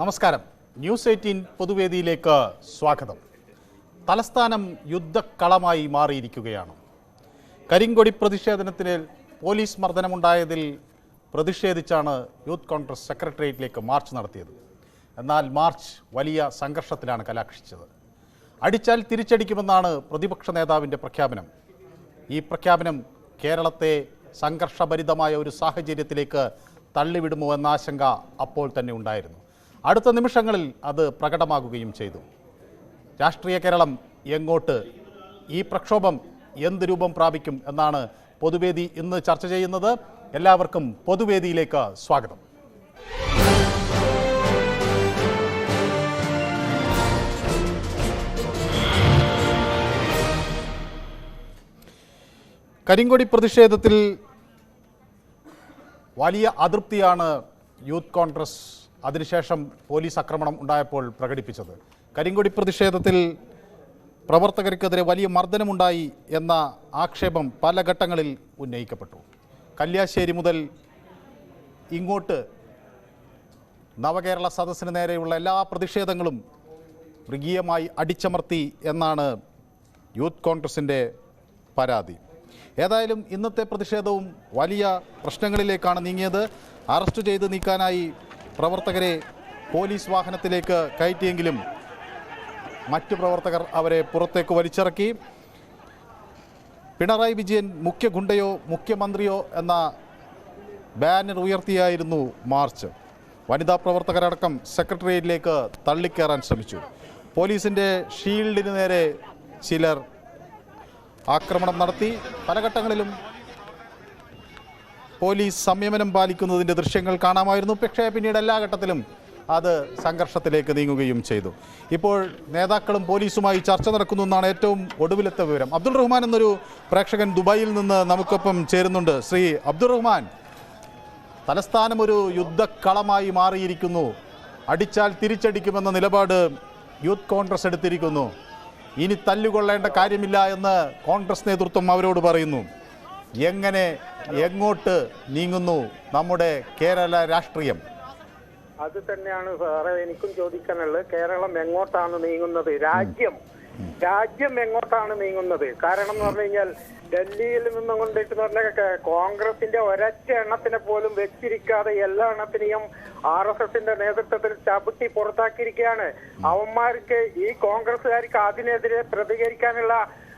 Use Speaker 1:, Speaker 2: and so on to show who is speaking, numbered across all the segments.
Speaker 1: നമസ്കാരം. News eighteen പൊതുവേദിയിലേക്ക് സ്വാഗതം. തലസ്ഥാനം യുദ്ധക്കളമായി മാറിയിരിക്കുകയാണ്. കരിങ്കൊടി പ്രതിഷേധത്തിന് പോലീസ് മർദ്ദനമുണ്ടായതിൽ പ്രതിഷേധിച്ചാണ് യൂത്ത് കോൺഗ്രസ് സെക്രട്ടേറിയറ്റിലേക്ക് മാർച്ച് നടത്തിയത്. എന്നാൽ മാർച്ച് വലിയ സംഘർഷത്തിലാണ് കലാക്ഷിച്ചത്. അടിച്ചാൽ തിരിച്ചടിക്കുമെന്നാണ് പ്രതിപക്ഷ നേതാവിന്റെ പ്രഖ്യാപനം. ഈ പ്രഖ്യാപനം കേരളത്തെ സംഘർഷഭരിതമായ ഒരു സാഹചര്യത്തിലേക്ക് തള്ളിവിടുമോ എന്ന ആശങ്ക അപ്പോൾ തന്നെ ഉണ്ടായിരുന്നു. അടുത്ത നിമിഷങ്ങളിൽ അത് പ്രകടമാകുകയും ചെയ്തു. രാഷ്ട്രീയ കേരളം എങ്ങോട്ട് ഈ പ്രക്ഷോഭം എന്ത് രൂപം പ്രാപിക്കും എന്നാണ് പൊതുവേദി ഇന്ന് ചർച്ച ചെയ്യുന്നത്. എല്ലാവർക്കും പൊതുവേദിയിലേക്ക് സ്വാഗതം. കരിങ്കൊടി പ്രതിഷേധത്തിൽ വലിയ അതൃപ്തിയാണ് യൂത്ത് കോൺഗ്രസ് അതിനുശേഷം പോലീസ് ആക്രമണം ഉണ്ടായപ്പോൾ പ്രകടിപ്പിച്ചത്. കരിങ്കൊടി പ്രതിഷേധത്തിൽ പ്രവർത്തകർക്കെതിരെ വലിയ മർദ്ദനമുണ്ടായി എന്ന ആക്ഷേപം പല ഘട്ടങ്ങളിൽ ഉന്നയിക്കപ്പെട്ടു. കല്യാശ്ശേരി മുതൽ ഇങ്ങോട്ട് നവകേരള സദസ്സിന് നേരെയുള്ള എല്ലാ പ്രതിഷേധങ്ങളും മൃഗീയമായി അടിച്ചമർത്തി എന്നാണ് യൂത്ത് കോൺഗ്രസിന്റെ പരാതി. ഏതായാലും ഇന്നത്തെ പ്രതിഷേധവും വലിയ പ്രശ്നങ്ങളിലേക്കാണ് നീങ്ങിയത്. അറസ്റ്റ് ചെയ്ത് നീക്കാനായി പ്രവർത്തകരെ പോലീസ് വാഹനത്തിലേക്ക് കയറ്റിയെങ്കിലും മറ്റു പ്രവർത്തകർ അവരെ പുറത്തേക്ക് വലിച്ചിറക്കി. പിണറായി വിജയൻ മുഖ്യ ഗുണ്ടയോ മുഖ്യമന്ത്രിയോ എന്ന ബാനർ ഉയർത്തിയായിരുന്നു മാർച്ച്. വനിതാ പ്രവർത്തകരടക്കം സെക്രട്ടേറിയറ്റിലേക്ക് തള്ളിക്കയറാൻ ശ്രമിച്ചു. പോലീസിന്റെ ഷീൽഡിന് നേരെ ചിലർ ആക്രമണം നടത്തി. പല ഘട്ടങ്ങളിലും പോലീസ് സംയമനം പാലിക്കുന്നതിന്റെ ദൃശ്യങ്ങൾ കാണാമായിരുന്നു. പക്ഷേ പിന്നീട് എല്ലാ ഘട്ടത്തിലും അത് സംഘർഷത്തിലേക്ക് നീങ്ങുകയും ചെയ്തു. ഇപ്പോൾ നേതാക്കളും പോലീസുമായി ചർച്ച നടക്കുന്നു എന്നാണ് ഏറ്റവും ഒടുവിലത്തെ വിവരം. അബ്ദുൾ റഹ്മാൻ എന്നൊരു പ്രേക്ഷകൻ ദുബായിൽ നിന്ന് നമുക്കൊപ്പം ചേരുന്നുണ്ട്. ശ്രീ അബ്ദുൾ റഹ്മാൻ തലസ്ഥാനം ഒരു യുദ്ധക്കളമായി മാറിയിരിക്കുന്നു. അടിച്ചാൽ തിരിച്ചടിക്കുമെന്ന നിലപാട് യൂത്ത് കോൺഗ്രസ് എടുത്തിരിക്കുന്നു. ഇനി തല്ലുകൊള്ളേണ്ട കാര്യമില്ല എന്ന് കോൺഗ്രസ് നേതൃത്വം അവരോട് പറയുന്നു. എങ്ങനെ എങ്ങോട്ട് നീങ്ങുന്നു നമ്മുടെ കേരള രാഷ്ട്രീയം?
Speaker 2: അത് തന്നെയാണ് സാറേ എനിക്കും ചോദിക്കാനുള്ളത്. കേരളം എങ്ങോട്ടാണ് നീങ്ങുന്നത്? രാജ്യം. രാജ്യം എങ്ങോട്ടാണ് നീങ്ങുന്നത്? കാരണം എന്ന് പറഞ്ഞു കഴിഞ്ഞാൽ ഡൽഹിയിൽ നിന്നും കൊണ്ടിട്ട് പറഞ്ഞ കോൺഗ്രസിന്റെ ഒരൊറ്റ എണ്ണത്തിനെ പോലും വെച്ചിരിക്കാതെ എല്ലാ എണ്ണത്തിനെയും ആർ എസ് എസിന്റെ നേതൃത്വത്തിൽ ചവിട്ടി പുറത്താക്കിയിരിക്കുകയാണ്. അവന്മാർക്ക് ഈ കോൺഗ്രസുകാർക്ക് അതിനെതിരെ പ്രതികരിക്കാനുള്ള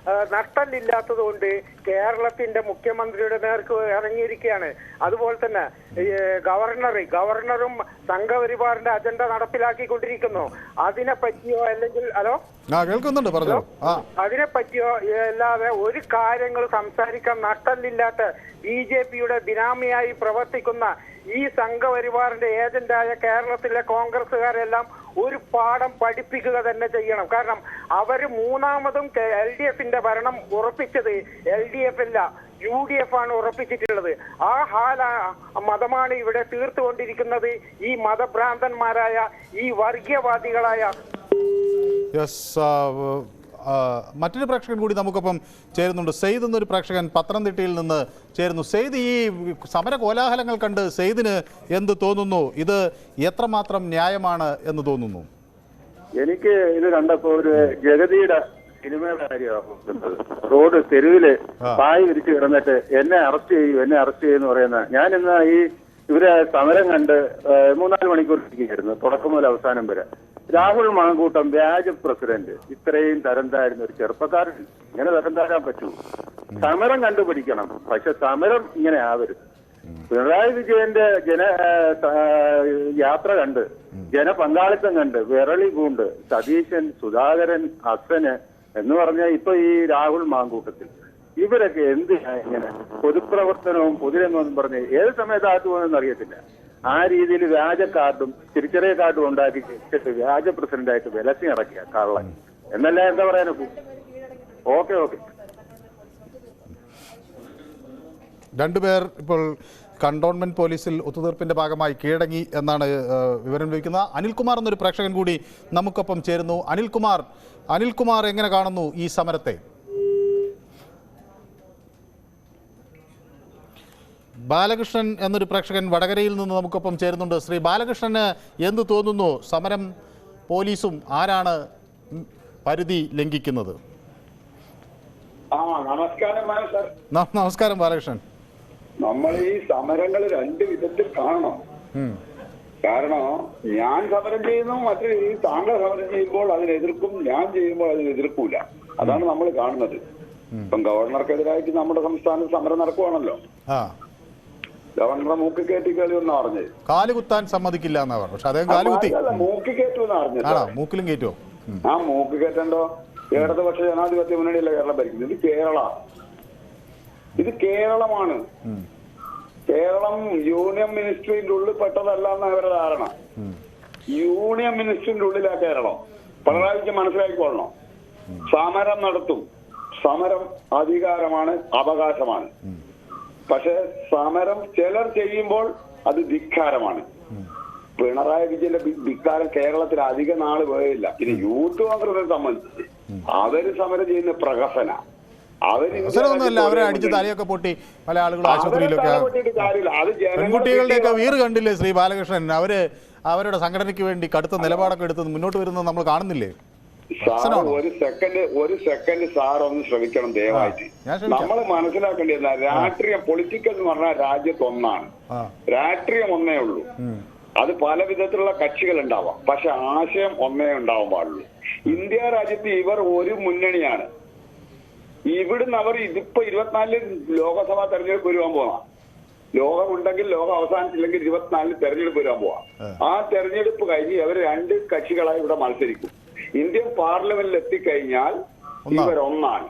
Speaker 2: നട്ടല്ലില്ലാത്തത് കൊണ്ട് കേരളത്തിന്റെ മുഖ്യമന്ത്രിയുടെ നേർക്ക് ഇറങ്ങിയിരിക്കുകയാണ്. അതുപോലെ തന്നെ ഗവർണർ ഗവർണറും സംഘപരിവാറിന്റെ അജണ്ട നടപ്പിലാക്കിക്കൊണ്ടിരിക്കുന്നു. അതിനെ പറ്റിയോ അല്ലെങ്കിൽ ഹലോ?
Speaker 1: കേൾക്കുന്നുണ്ട് പറഞ്ഞു. ആ.
Speaker 2: അതിനെ പറ്റിയോ അല്ലാതെ ഒരു കാര്യങ്ങൾ സംസാരിക്കാൻ നട്ടല്ലില്ലാത്ത ബി ജെ പിയുടെ ബിനാമിയായി പ്രവർത്തിക്കുന്ന ഈ സംഘപരിവാറിന്റെ ഏജന്റായ കേരളത്തിലെ കോൺഗ്രസുകാരെല്ലാം ഒരു പാഠം പഠിപ്പിക്കുക തന്നെ ചെയ്യണം. കാരണം അവർ മൂന്നാമതും എൽ ഡി എഫിന്റെ ഭരണം ഉറപ്പിച്ചത് എൽ ഡി എഫ് അല്ല യു ഡി എഫ് ആണ് ഉറപ്പിച്ചിട്ടുള്ളത്. ആ ഹാല മതമാണ് ഇവിടെ തീർത്തുകൊണ്ടിരിക്കുന്നത് ഈ മതഭ്രാന്തന്മാരായ ഈ വർഗീയവാദികളായ.
Speaker 1: യെസ് മറ്റൊരു പ്രേക്ഷകൻ കൂടി നമുക്കൊപ്പം ചേരുന്നുണ്ട്. സെയ്ദ് എന്നൊരു പ്രേക്ഷകൻ പത്തനംതിട്ടയിൽ നിന്ന് ചേരുന്നു. സെയ്ദ് ഈ സമര കോലാഹലങ്ങൾ കണ്ട് സെയ്ദിന് എന്ത് തോന്നുന്നു? ഇത് എത്രമാത്രം ന്യായമാണ് എന്ന് തോന്നുന്നു?
Speaker 3: എനിക്ക് ഇത് കണ്ടപ്പോ ഒരു ജഗതിയുടെ സിനിമയുടെ കാര്യമാണ് റോഡ് തെരുവിൽ പായ് വിരിച്ചു കിടന്നിട്ട് എന്നെ അറസ്റ്റ് ചെയ്യൂ എന്നെ അറസ്റ്റ് ചെയ്യുമെന്ന് പറയുന്ന ഞാൻ ഇന്ന് ഈ ഇവരെ സമരം കണ്ട് മൂന്നാൽ മണിക്കൂർ ഇരിക്കുകയായിരുന്നു തുടക്കം മുതൽ അവസാനം വരെ. രാഹുൽ മാങ്കൂട്ടം വ്യാജ പ്രസിഡന്റ്. ഇത്രയും തരം താഴ്ന്ന ഒരു ചെറുപ്പക്കാരൻ. ഇങ്ങനെ തരം താഴാൻ പറ്റൂ. സമരം കണ്ടുപിടിക്കണം. പക്ഷെ സമരം ഇങ്ങനെ ആവരുത്. പിണറായി വിജയന്റെ ജന യാത്ര കണ്ട് ജനപങ്കാളിത്തം കണ്ട് വിരളി കൂണ്ട് സതീശൻ സുധാകരൻ അസന് എന്ന് പറഞ്ഞ ഇപ്പൊ ഈ രാഹുൽ മാങ്കൂട്ടത്തിൽ. ഇവരൊക്കെ എന്തിനാ ഇങ്ങനെ പൊതുപ്രവർത്തനവും പൊതുരംഗവും പറഞ്ഞ് ഏത് സമയത്താത്ത് പോകുന്നതെന്ന് അറിയത്തില്ല. ആ രീതിയിൽ വ്യാജ കാർഡും തിരിച്ചറിയ കാർഡും ഉണ്ടാക്കി വ്യാജ പ്രസിഡന്റായിട്ട് വിലത്തി ഇറക്കിയ കള്ളൻ. എന്നല്ല എന്താ പറയാനൊക്കെ ഓക്കെ ഓക്കെ.
Speaker 1: രണ്ടുപേർ ഇപ്പോൾ കണ്ടോൺമെന്റ് പോലീസിൽ ഒത്തുതീർപ്പിന്റെ ഭാഗമായി കീഴടങ്ങി എന്നാണ് വിവരം ലഭിക്കുന്നത് അനിൽകുമാർ എന്നൊരു പ്രേക്ഷകൻ കൂടി നമുക്കൊപ്പം ചേരുന്നു. അനിൽകുമാർ അനിൽകുമാർ എങ്ങനെ കാണുന്നു ഈ സമരത്തെ? ബാലകൃഷ്ണൻ എന്നൊരു പ്രേക്ഷകൻ വടകരയിൽ നിന്ന് നമുക്കൊപ്പം ചേരുന്നുണ്ട്. ശ്രീ ബാലകൃഷ്ണന് എന്ത് തോന്നുന്നു? സമരം പോലീസും ആരാണ് പരിധി ലംഘിക്കുന്നത്?
Speaker 4: ആ നമസ്കാരം
Speaker 1: ബാലകൃഷ്ണൻ.
Speaker 4: നമ്മൾ ഈ സമരങ്ങൾ രണ്ട് വിധത്തിൽ കാണണം. കാരണം ഞാൻ സമരം ചെയ്യുന്നു മറ്റു ഈ താങ്കൾ സമരം ചെയ്യുമ്പോൾ അതിനെതിർക്കും ഞാൻ ചെയ്യുമ്പോൾ അതിനെതിർക്കൂല അതാണ് നമ്മൾ കാണുന്നത്. ഇപ്പം ഗവർണർക്കെതിരായിട്ട് നമ്മുടെ സംസ്ഥാനത്ത് സമരം നടക്കുവാണല്ലോ. ഗവർണറെ മൂക്കി കയറ്റി കളി എന്നാ പറഞ്ഞത്
Speaker 1: കാലുകുത്താൻ സമ്മതിക്കില്ല എന്നാ പറഞ്ഞു. പക്ഷെ അദ്ദേഹം കാലുകുത്തി
Speaker 4: അല്ല മൂക്കി കയറ്റു എന്നാ പറഞ്ഞത്
Speaker 1: ആണോ? മൂക്കിലും കേറ്റോ
Speaker 4: ആ മൂക്ക് കയറ്റണ്ടോ? ഇടതുപക്ഷ ജനാധിപത്യ മുന്നണിയല്ല കേരളം ഭരിക്കുന്നത്? ഇത് കേരള. ഇത് കേരളമാണ്. കേരളം യൂണിയൻ മിനിസ്ട്രിന്റെ ഉള്ളിൽ പെട്ടതല്ല എന്ന അവരുടെ ധാരണ. യൂണിയൻ മിനിസ്ട്രിന്റെ ഉള്ളിലാ കേരളം. പിണറായിക്ക് മനസ്സിലാക്കിക്കൊള്ളണം സമരം നടത്തും. സമരം അധികാരമാണ് അവകാശമാണ്. പക്ഷെ സമരം ചിലർ ചെയ്യുമ്പോൾ അത് ധിക്കാരമാണ്. പിണറായി വിജയന്റെ ധിക്കാരം കേരളത്തിൽ അധിക നാൾ പോയില്ല പിന്നെ യൂത്ത് കോൺഗ്രസിനെ സംബന്ധിച്ച്. അവർ സമരം ചെയ്യുന്ന പ്രഹസന. അവർ ഇന്ത്യ
Speaker 1: അവരെ അടിച്ച് തലയൊക്കെ പൊട്ടി പല ആളുകളും ആശുപത്രിയിലൊക്കെ പെൺകുട്ടികളുടെയൊക്കെ
Speaker 4: കിട്ടിയ-
Speaker 1: കണ്ടില്ലേ ശ്രീ ബാലകൃഷ്ണൻ? അവർ അവരുടെ സംഘടനയ്ക്ക് വേണ്ടി കടുത്ത നിലപാടൊക്കെ എടുത്ത് മുന്നോട്ട് വരുന്നത് നമ്മൾ കാണുന്നില്ലേ?
Speaker 4: സാർ ഒരു സെക്കൻഡ് ഒരു സെക്കൻഡ് സാർ ഒന്ന് ശ്രമിക്കണം ദയവായിട്ട്. നമ്മൾ മനസ്സിലാക്കേണ്ടത് രാഷ്ട്രീയം പൊളിറ്റിക്കൽ എന്ന് പറഞ്ഞാൽ രാജ്യത്ത് ഒന്നാണ്. രാഷ്ട്രീയം ഒന്നേ ഉള്ളൂ. അത് പല വിധത്തിലുള്ള കക്ഷികൾ ഉണ്ടാവാം പക്ഷെ ആശയം ഒന്നേ ഉണ്ടാവാൻ പാടുള്ളൂ. ഇന്ത്യ രാജ്യത്ത് ഇവർ ഒരു മുന്നണിയാണ്. ഇവിടുന്ന് അവർ ഇതിപ്പോ ഇരുപത്തിനാലിൽ ലോകസഭാ തെരഞ്ഞെടുപ്പ് വരുവാൻ പോകാം ലോകം ഉണ്ടെങ്കിൽ ലോകം അവസാനിച്ചില്ലെങ്കിൽ ഇരുപത്തിനാലിന് തെരഞ്ഞെടുപ്പ് വരാൻ പോവാം. ആ. തെരഞ്ഞെടുപ്പ് കഴിഞ്ഞ് അവർ രണ്ട് കക്ഷികളായി ഇവിടെ മത്സരിക്കും. ഇന്ത്യൻ പാർലമെന്റിൽ എത്തിക്കഴിഞ്ഞാൽ ഇവരൊന്നാണ്.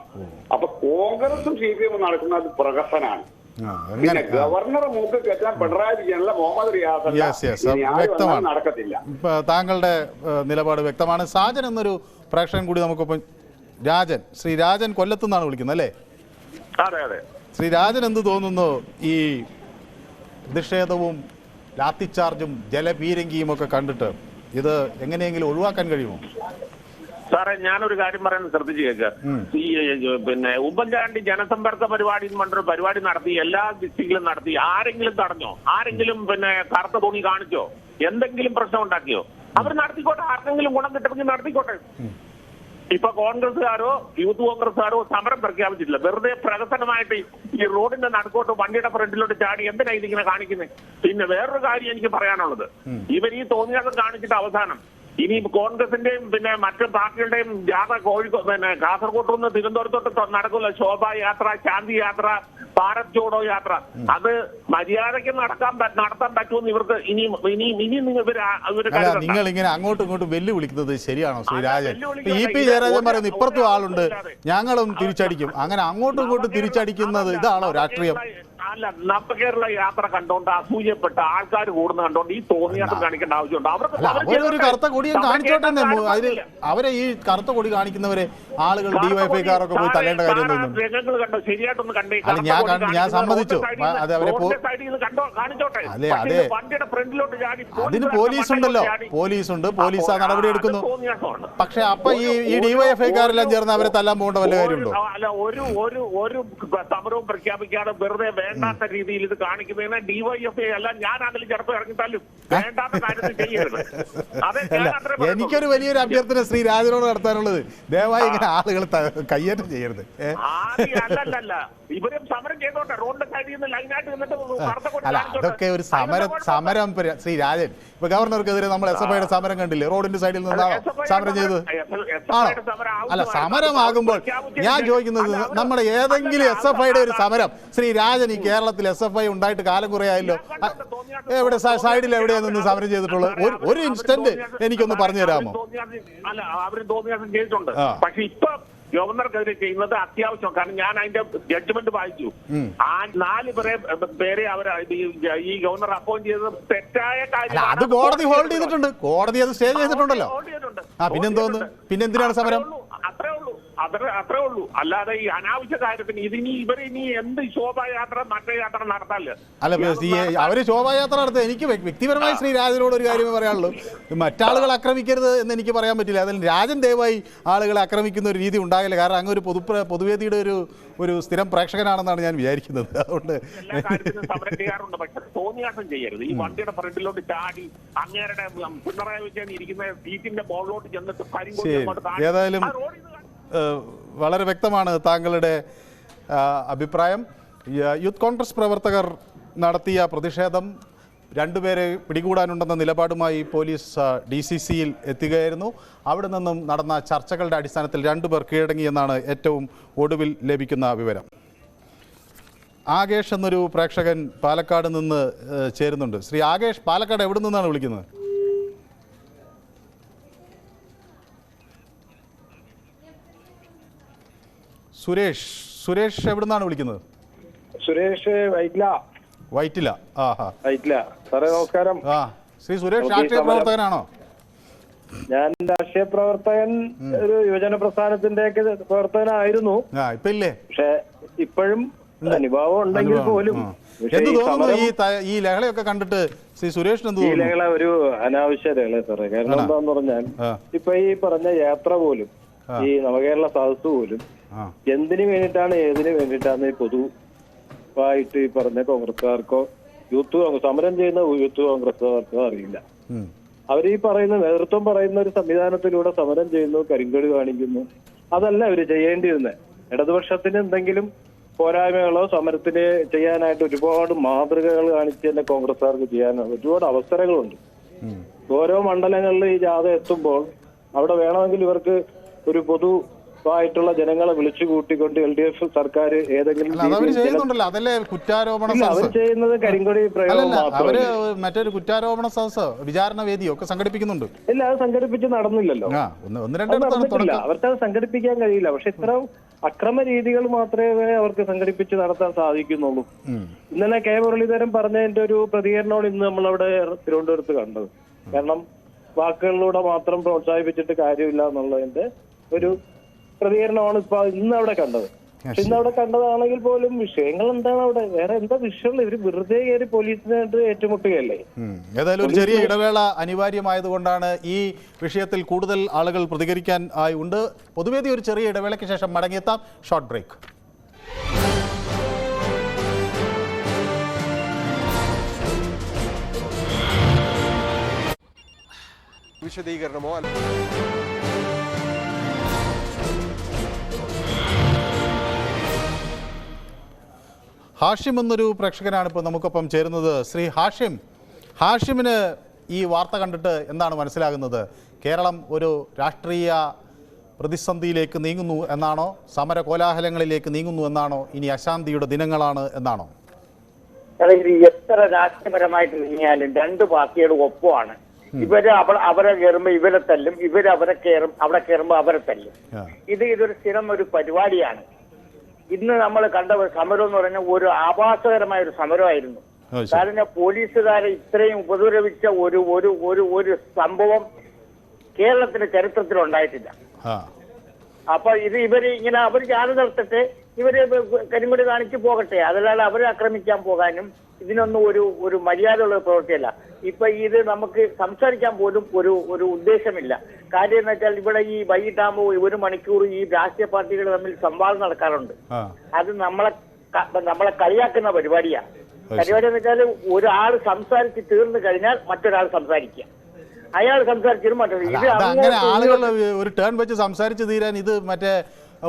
Speaker 4: അപ്പൊ കോൺഗ്രസും സി പി എമ്മും നടക്കുന്നത് പ്രഹസനാണ്.
Speaker 1: ആ,
Speaker 4: പിന്നെ. ഗവർണറെ മൂക്ക് കെട്ടാൻ പിണറായി വിജയനല്ല മുഹമ്മദ്. വന്നാലും നടക്കത്തില്ല.
Speaker 1: താങ്കളുടെ നിലപാട് വ്യക്തമാണ്. സാജൻ എന്നൊരു പ്രേക്ഷകൻ കൂടി നമുക്കൊപ്പം രാജൻ ശ്രീ രാജൻ കൊല്ലത്തുനിന്നാണ് വിളിക്കുന്നത് അല്ലേ?
Speaker 5: അതെ അതെ.
Speaker 1: ശ്രീ രാജൻ എന്ത് തോന്നുന്നു ഈ പ്രതിഷേധവും ലാത്തിച്ചാർജും ജലപീരങ്കിയും ഒക്കെ കണ്ടിട്ട് ഇത് എങ്ങനെയെങ്കിലും ഒഴിവാക്കാൻ കഴിയുമോ?
Speaker 5: സാറേ ഞാനൊരു കാര്യം പറയാൻ ശ്രദ്ധിച്ചു കേൾക്കുക. ഈ പിന്നെ ഉമ്മൻചാണ്ടി ജനസമ്പർക്ക പരിപാടി എന്ന് പറഞ്ഞൊരു പരിപാടി നടത്തി എല്ലാ ഡിസ്ട്രിക്റ്റിലും നടത്തി. ആരെങ്കിലും തടഞ്ഞോ? ആരെങ്കിലും പിന്നെ കറുത്ത തുണി കാണിച്ചോ? എന്തെങ്കിലും പ്രശ്നം ഉണ്ടാക്കിയോ? അവർ നടത്തിക്കോട്ടെ. ആർക്കെങ്കിലും ഗുണം കിട്ടുമെങ്കിൽ നടത്തിക്കോട്ടെ. ഇപ്പൊ കോൺഗ്രസ്സുകാരോ യൂത്ത് കോൺഗ്രസ്സുകാരോ സമരം പ്രഖ്യാപിച്ചിട്ടില്ല. വെറുതെ പ്രകസനമായിട്ട് ഈ റോഡിന്റെ നടുക്കോട്ട് വണ്ടിയുടെ ഫ്രണ്ടിലോട്ട് ചാടി എന്തിനാ ഇതിങ്ങനെ കാണിക്കുന്നത് പിന്നെ വേറൊരു കാര്യം എനിക്ക് പറയാനുള്ളത്. ഇവർ ഈ തോന്നിയാസം കാണിച്ചിട്ട് അവസാനം ഇനി കോൺഗ്രസിന്റെയും പിന്നെ മറ്റു പാർട്ടികളുടെയും ജാഥ കോഴിക്കോട് പിന്നെ കാസർഗോഡ് നിന്ന് തിരുവനന്തപുരത്തോട്ട് നടക്കില്ല ശോഭായാത്ര ശാന്തി യാത്ര ഭാരത് ജോഡോ യാത്ര. അത് മര്യാദയ്ക്ക് നടക്കാൻ നടത്താൻ പറ്റുമെന്ന് ഇവർക്ക് ഇനി ഇനി ഇനി നിങ്ങൾ ഇവർ
Speaker 1: നിങ്ങൾ ഇങ്ങനെ അങ്ങോട്ടും ഇങ്ങോട്ടും വെല്ലുവിളിക്കുന്നത് ശരിയാണോ?
Speaker 5: ശ്രീരാജൻ
Speaker 1: ഇ പി ജയരാജൻ
Speaker 5: പറയുന്നത്
Speaker 1: പറയുന്നു ഇപ്പുറത്തും ആളുണ്ട്. ഞങ്ങളും തിരിച്ചടിക്കും. അങ്ങനെ അങ്ങോട്ടും ഇങ്ങോട്ടും തിരിച്ചടിക്കുന്നത് ഇതാണോ രാഷ്ട്രീയം?
Speaker 5: അല്ല നവകേരള യാത്ര കണ്ടോണ്ട് അസൂയപ്പെട്ട ആൾക്കാർ കൂടുന്ന കണ്ടോണ്ട് ഈ തോന്നിയാട്ടം കാണിക്കേണ്ട ആവശ്യമുണ്ട്. അവർക്ക് ചെയ്തോട്ടെ.
Speaker 1: കറുത്ത
Speaker 5: കൊടി
Speaker 1: കാണിച്ചോട്ടെ. അവരെ ഈ കറുത്ത കൊടി കാണിക്കുന്നവരെ ആളുകൾ ഡിവൈഫൈക്കാരൊക്കെ പോയി
Speaker 5: തള്ളേണ്ട
Speaker 1: തല്ലേണ്ട കാര്യം തോന്നുന്നു
Speaker 5: കണ്ടോ? ശരിയായിട്ടൊന്ന് കണ്ടേ.
Speaker 1: ഞാൻ സമ്മതിച്ചു. അതെ അവരെ
Speaker 5: കാണിച്ചോട്ടെ.
Speaker 1: അതെ, അതെ.
Speaker 5: വണ്ടിയുടെ ഫ്രണ്ടിലോട്ട് ചാടി
Speaker 1: അതിന് പോലീസ് ഉണ്ടല്ലോ പോലീസ് ഉണ്ട് പോലീസ് ആ നടപടി എടുക്കുന്നു. പക്ഷെ അപ്പൊ ഈ ഈ
Speaker 5: ഒരു-
Speaker 1: ഡിവൈഎഫ്ഐക്കാരെല്ലാം
Speaker 5: ഒരു-
Speaker 1: ചേർന്ന് അവരെ തല്ലാൻ പോകേണ്ട വല്ല കാര്യമുണ്ടോ?
Speaker 5: ഒരു- അല്ല ഒരു ഒരു ഒരു സമരവും പ്രഖ്യാപിക്കാതെ വെറുതെ വേണ്ടാത്ത രീതിയിൽ ഇത് കാണിക്കുന്നതിന് ഡിവൈഎഫ്ഐ അല്ല ഞാൻ അതിൽ ചിലപ്പോൾ ഇറങ്ങി തല്ലും വേണ്ടാത്ത കാര്യത്തിൽ ചെയ്യരുത്. അതെ
Speaker 1: എനിക്കൊരു വലിയൊരു അഭ്യർത്ഥന ശ്രീ രാജനോട് നടത്താനുള്ളത്. ദയവായി ഇങ്ങനെ ആളുകൾ കയ്യേറ്റം ചെയ്യരുത്.
Speaker 5: ഇവരും സമരം ചെയ്തോട്ടെ. റോഡിന്റെ സൈഡിൽ നിന്ന് ലൈനായിട്ട് നിന്നിട്ട് കറുത്ത കൊടി
Speaker 1: അല്ല. അതൊക്കെ ഒരു സമരം? സമരം ശ്രീ രാജൻ ഇപ്പൊ ഗവർണർക്കെതിരെ നമ്മൾ എസ് എഫ് ഐയുടെ സമരം കണ്ടില്ലേ? റോഡിന്റെ സൈഡിൽ നിന്നാണോ സമരം ചെയ്തത്? ആണോ? അല്ല സമരമാകുമ്പോൾ ഞാൻ ചോദിക്കുന്നത് നമ്മുടെ ഏതെങ്കിലും എസ് എഫ് ഐയുടെ ഒരു സമരം ശ്രീ രാജൻ ഈ കേരളത്തിൽ എസ് എഫ് ഐ ഉണ്ടായിട്ട് കാലം കുറേ ആയല്ലോ. എവിടെ സൈഡിൽ എവിടെയാ നിന്ന് സമരം ചെയ്തിട്ടുള്ളത്? ഒരു ഇൻസ്റ്റന്റ് എനിക്കൊന്ന് പറഞ്ഞു തരാമോ?
Speaker 5: അല്ല അവർ തോന്നിയാസം ചെയ്തിട്ടുണ്ട്
Speaker 1: ആ.
Speaker 5: പക്ഷെ ഇപ്പൊ ഗവർണർക്കെതിരെ ചെയ്യുന്നത് അത്യാവശ്യം. കാരണം ഞാൻ അതിന്റെ ജഡ്ജ്മെന്റ് വായിച്ചു. ആ നാല് പേരെ പേരെ അവർ ഈ ഗവർണർ അപ്പോയിന്റ് ചെയ്തത് തെറ്റായ കാര്യം
Speaker 1: അത് കോടതി ഹോൾഡ് ചെയ്തിട്ടുണ്ട്. കോടതി അത് സ്റ്റേ ചെയ്തിട്ടുണ്ടല്ലോ. ആ പിന്നെന്തോന്ന്. പിന്നെന്തിനാണ് സമരം?
Speaker 5: അത്രേ. അത്രേ ഉള്ളൂ.
Speaker 6: അല്ലാതെ ഈ അനാവശ്യ കാര്യത്തിന് ഇതിനി ഇവർ ഇനി എന്ത് ശോഭായാത്ര മറ്റേ യാത്ര നടത്താൽ?
Speaker 1: അല്ല ഈ അവർ ശോഭായാത്ര നടത്തുക. എനിക്ക് വ്യ- വ്യക്തിപരമായി ശ്രീ രാജനോട് ഒരു കാര്യമേ പറയാനുള്ളൂ. മറ്റാളുകൾ ആക്രമിക്കരുത് എന്ന് എനിക്ക് പറയാൻ പറ്റില്ല. അതിൽ രാജൻ ദയവായി ആളുകളെ ആക്രമിക്കുന്ന ഒരു രീതി ഉണ്ടാകില്ല. കാരണം അങ്ങ് ഒരു പൊതു പൊതുവേദിയുടെ ഒരു ഒരു സ്ഥിരം പ്രേക്ഷകനാണെന്നാണ് ഞാൻ വിചാരിക്കുന്നത്. അതുകൊണ്ട്
Speaker 6: സമരം ചെയ്യാറുണ്ട് പക്ഷെ തോന്നിയാട്ടം ചെയ്യരുത്. ഈ വണ്ടിയുടെ ഫ്രണ്ടിലോട്ട് ചാടി അങ്ങേരുടെ പിണറായി വിജയൻ ഇരിക്കുന്ന സീറ്റിന്റെ ചെന്നിട്ട്
Speaker 1: ഏതായാലും വളരെ വ്യക്തമാണ് താങ്കളുടെ അഭിപ്രായം. യൂത്ത് കോൺഗ്രസ് പ്രവർത്തകർ നടത്തിയ പ്രതിഷേധം രണ്ടുപേരെ പിടികൂടാനുണ്ടെന്ന നിലപാടുമായി പോലീസ് ഡി സി സിയിൽ എത്തുകയായിരുന്നു. അവിടെ നിന്നും നടന്ന ചർച്ചകളുടെ അടിസ്ഥാനത്തിൽ രണ്ടുപേർ കീഴടങ്ങിയെന്നാണ് ഏറ്റവും ഒടുവിൽ ലഭിക്കുന്ന വിവരം. ആകേഷ് എന്നൊരു പ്രേക്ഷകൻ പാലക്കാട് നിന്ന് ചേരുന്നുണ്ട്. ശ്രീ ആകേഷ് പാലക്കാട് എവിടെ നിന്നാണ് വിളിക്കുന്നത്? സുരേഷ് സുരേഷ് എവിടെ നിന്നാണ് വിളിക്കുന്നത്?
Speaker 7: സുരേഷ് വൈറ്റില.
Speaker 1: വൈറ്റില. ആഹാ.
Speaker 7: വൈറ്റില. സാറേ നമസ്കാരം.
Speaker 1: ആ ശ്രീ സുരേഷ് രാഷ്ട്രീയ പ്രവർത്തകനാണോ?
Speaker 7: ഞാൻ രാഷ്ട്രീയ പ്രവർത്തകൻ ഒരു യുവജന പ്രസ്ഥാനത്തിന്റെ ഒക്കെ പ്രവർത്തകനായിരുന്നു.
Speaker 1: ഇപ്പൊ ഇല്ലേ
Speaker 7: പക്ഷെ ഇപ്പോഴും അനുഭാവം ഉണ്ടെങ്കിൽ. പോലും.
Speaker 1: എന്ത് തോന്നുന്നു ഈ ഈ ലഹളയൊക്കെ കണ്ടിട്ട് ശ്രീ സുരേഷിന് എന്ത്
Speaker 7: ഈ ലഹള ഒരു അനാവശ്യ ലഹള സാറേ. കാരണം എന്താന്ന് പറഞ്ഞാൽ. ഇപ്പൊ ഈ പറഞ്ഞ യാത്ര പോലും ഈ നവകേരള സദസ് പോലും എന്തിനു വേണ്ടിയിട്ടാണ് ഏതിനു വേണ്ടിയിട്ടാണ് ഈ പൊതുവായിട്ട് ഈ പറഞ്ഞ കോൺഗ്രസ്സുകാർക്കോ യൂത്ത് കോൺഗ്രസ് സമരം ചെയ്യുന്ന യൂത്ത് കോൺഗ്രസ്സുകാർക്കോ അറിയില്ല. അവർ ഈ പറയുന്ന നേതൃത്വം പറയുന്ന ഒരു സംവിധാനത്തിലൂടെ സമരം ചെയ്യുന്നു കരിങ്കടി കാണിക്കുന്നു. അതല്ല അവർ ചെയ്യേണ്ടിയിരുന്നത് ഇടതുപക്ഷത്തിന് എന്തെങ്കിലും പോരായ്മകളോ സമരത്തിന് ചെയ്യാനായിട്ട് ഒരുപാട് മാതൃകകൾ കാണിച്ച് തന്നെ കോൺഗ്രസ്സുകാർക്ക് ചെയ്യാൻ ഒരുപാട് അവസരങ്ങളുണ്ട്. ഓരോ മണ്ഡലങ്ങളിൽ ഈ ജാഥ എത്തുമ്പോൾ അവിടെ വേണമെങ്കിൽ ഇവർക്ക് ഒരു പൊതുവായിട്ടുള്ള ജനങ്ങളെ വിളിച്ചു കൂട്ടിക്കൊണ്ട് എൽ ഡി എഫ് സർക്കാർ ഏതെങ്കിലും
Speaker 1: ചെയ്യുന്നുണ്ടല്ലോ. അതല്ലേ കുറ്റാരോപണ
Speaker 7: അവർ ചെയ്യുന്നത് കരിങ്കൊടി പ്രയോഗം അവർ
Speaker 1: മറ്റൊരു കുറ്റാരോപണ സദസ് വിചാരണ വേദിയോ ഒക്കെ സംഘടിപ്പിക്കുന്നുണ്ട്.
Speaker 7: ഇല്ല അത് സംഘടിപ്പിച്ച് നടന്നില്ലല്ലോ.
Speaker 1: ഒന്ന് രണ്ട്
Speaker 7: അവർക്ക് അത് സംഘടിപ്പിക്കാൻ കഴിയില്ല. പക്ഷെ ഇത്ര അക്രമ രീതികൾ മാത്രമേ അവർക്ക് സംഘടിപ്പിച്ച് നടത്താൻ സാധിക്കുന്നുള്ളൂ. ഇന്നലെ കെ മുരളീധരൻ പറഞ്ഞതിന്റെ ഒരു പ്രതികരണമാണ് ഇന്ന് നമ്മൾ അവിടെ തിരുവനന്തപുരത്ത് കണ്ടത്. കാരണം വാക്കുകളിലൂടെ മാത്രം പ്രോത്സാഹിപ്പിച്ചിട്ട് കാര്യമില്ല എന്നുള്ളതിന്റെ ഒരു പ്രതികരണമാണ് ഇപ്പൊ ഇന്ന് അവിടെ കണ്ടത് ഇന്ന് അവിടെ കണ്ടതാണെങ്കിൽ പോലും വിഷയങ്ങൾ എന്താണ് അവിടെ വേറെ എന്താ വിഷയമുള്ള ഇവർ വെറുതെ കയറി പോലീസിനായിട്ട് ഏറ്റുമുട്ടുകയല്ലേ.
Speaker 1: ഏതായാലും ഒരു ചെറിയ ഇടവേള അനിവാര്യമായതുകൊണ്ടാണ് ഈ വിഷയത്തിൽ കൂടുതൽ ആളുകൾ പ്രതികരിക്കാൻ ആയി ഉണ്ട്. പൊതുവേദി ഒരു ചെറിയ ഇടവേളയ്ക്ക് ശേഷം മടങ്ങിയെത്താം. Short break.
Speaker 8: വിശദീകരണമോ? അല്ല
Speaker 1: ഹാഷിം എന്നൊരു പ്രേക്ഷകനാണ് ഇപ്പോൾ നമുക്കൊപ്പം ചേരുന്നത്. ശ്രീ ഹാഷിം ഹാഷിമിന് ഈ വാർത്ത കണ്ടിട്ട് എന്താണ് മനസ്സിലാകുന്നത്? കേരളം ഒരു രാഷ്ട്രീയ പ്രതിസന്ധിയിലേക്ക് നീങ്ങുന്നു എന്നാണോ? സമര കോലാഹലങ്ങളിലേക്ക് നീങ്ങുന്നു എന്നാണോ? ഇനി അശാന്തിയുടെ ദിനങ്ങളാണ് എന്നാണോ?
Speaker 9: അതായത് എത്ര രാഷ്ട്രീയപരമായിട്ട് നീങ്ങിയാലും രണ്ട് പാർട്ടിയുടെ ഒപ്പമാണ്. ഇവർ അവ അവരെ കയറുമ്പോ ഇവരെ തല്ലും ഇവർ അവരെ കയറും അവിടെ കയറുമ്പോ അവരെ തല്ലും. ഇത് ഇതൊരു സ്ഥിരം ഒരു പരിപാടിയാണ്. ഇന്ന് നമ്മൾ കണ്ട സമരം എന്ന് പറഞ്ഞ ഒരു ആഭാസകരമായ ഒരു സമരമായിരുന്നു. കാരണം പോലീസുകാരെ ഇത്രയും ഉപദ്രവിച്ച ഒരു ഒരു ഒരു ഒരു സംഭവം കേരളത്തിന്റെ ചരിത്രത്തിൽ ഉണ്ടായിട്ടില്ല. അപ്പൊ ഇത് ഇവർ ഇങ്ങനെ അവർ ജാതി നടത്തട്ടെ ഇവർ കരിങ്കൊടി കാണിച്ച് പോകട്ടെ. അതല്ലാതെ അവരെ ആക്രമിക്കാൻ പോകാനും ഇതിനൊന്നും ഒരു ഒരു മര്യാദയുള്ള പ്രവൃത്തിയല്ല. ഇപ്പൊ ഇത് നമുക്ക് സംസാരിക്കാൻ പോലും ഒരു ഒരു ഉദ്ദേശമില്ല. കാര്യം എന്ന് വെച്ചാൽ ഇവിടെ ഈ വൈകിട്ടാകുമ്പോൾ ഒരു മണിക്കൂർ ഈ രാഷ്ട്രീയ പാർട്ടികൾ തമ്മിൽ സംവാദം നടക്കാറുണ്ട്. അത് നമ്മളെ നമ്മളെ കളിയാക്കുന്ന പരിപാടിയാ. പരിപാടി എന്ന് വെച്ചാൽ ഒരാൾ സംസാരിച്ച് തീർന്നു കഴിഞ്ഞാൽ മറ്റൊരാൾ സംസാരിക്കുക. അയാൾ സംസാരിച്ചിരുന്നു മറ്റൊരു ഇത്
Speaker 1: അങ്ങനെ ആളുകൾ ഒരു ടേൺ വെച്ച് സംസാരിച്ച് തീരാൻ ഇത് മറ്റേ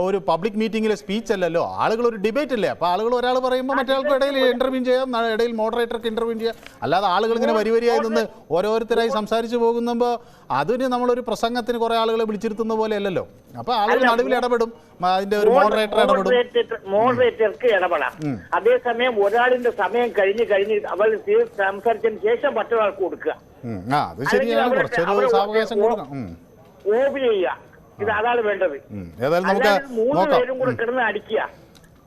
Speaker 1: ഒരു പബ്ലിക് മീറ്റിംഗിലെ സ്പീച്ച് അല്ലല്ലോ ആളുകൾ ഒരു ഡിബേറ്റ് അല്ലേ അപ്പോൾ ആളുകൾ ഒരാൾ പറയുമ്പോൾ മറ്റേ ആൾക്ക് ഇടയിൽ ഇന്റർവ്യൂ ചെയ്യാം ഇടയിൽ മോഡറേറ്റർക്ക് ഇന്റർവ്യൂ ചെയ്യാം അല്ലാതെ ആളുകൾ ഇങ്ങനെ വരി വരിയായി നിന്ന് ഓരോരുത്തരായി സംസാരിച്ച് പോകുമ്പോൾ അതിന് നമ്മളൊരു പ്രസംഗത്തിന് കുറേ ആളുകളെ വിളിച്ചിരുത്തുന്ന പോലെ അല്ലല്ലോ അപ്പോൾ ആളുകൾ നടുവിൽ ഇടപെടും അതിന്റെ ഒരു മോഡറേറ്റർ ഇടപെടും
Speaker 9: മോഡറേറ്റർ- മോഡറേറ്റർക്ക് ഇടപെടാം അതേസമയം ഒരാളിന്റെ സമയം കഴിഞ്ഞ് കഴിഞ്ഞ് അവൾ സംസാരിച്ചതിന് ശേഷം മറ്റൊരാൾക്ക് കൊടുക്കുക
Speaker 1: ആ അത് ശരിയാണ് കുറച്ചൊരു സാവകാശം കൊടുക്കാം
Speaker 9: ഓഫ് ചെയ്യുക ഇത് അതാണ് വേണ്ടത്.
Speaker 1: നമുക്ക്
Speaker 9: അല്ലാതെ മൂന്ന് പേരും കൂടെ കിടന്ന് അടിക്കുക.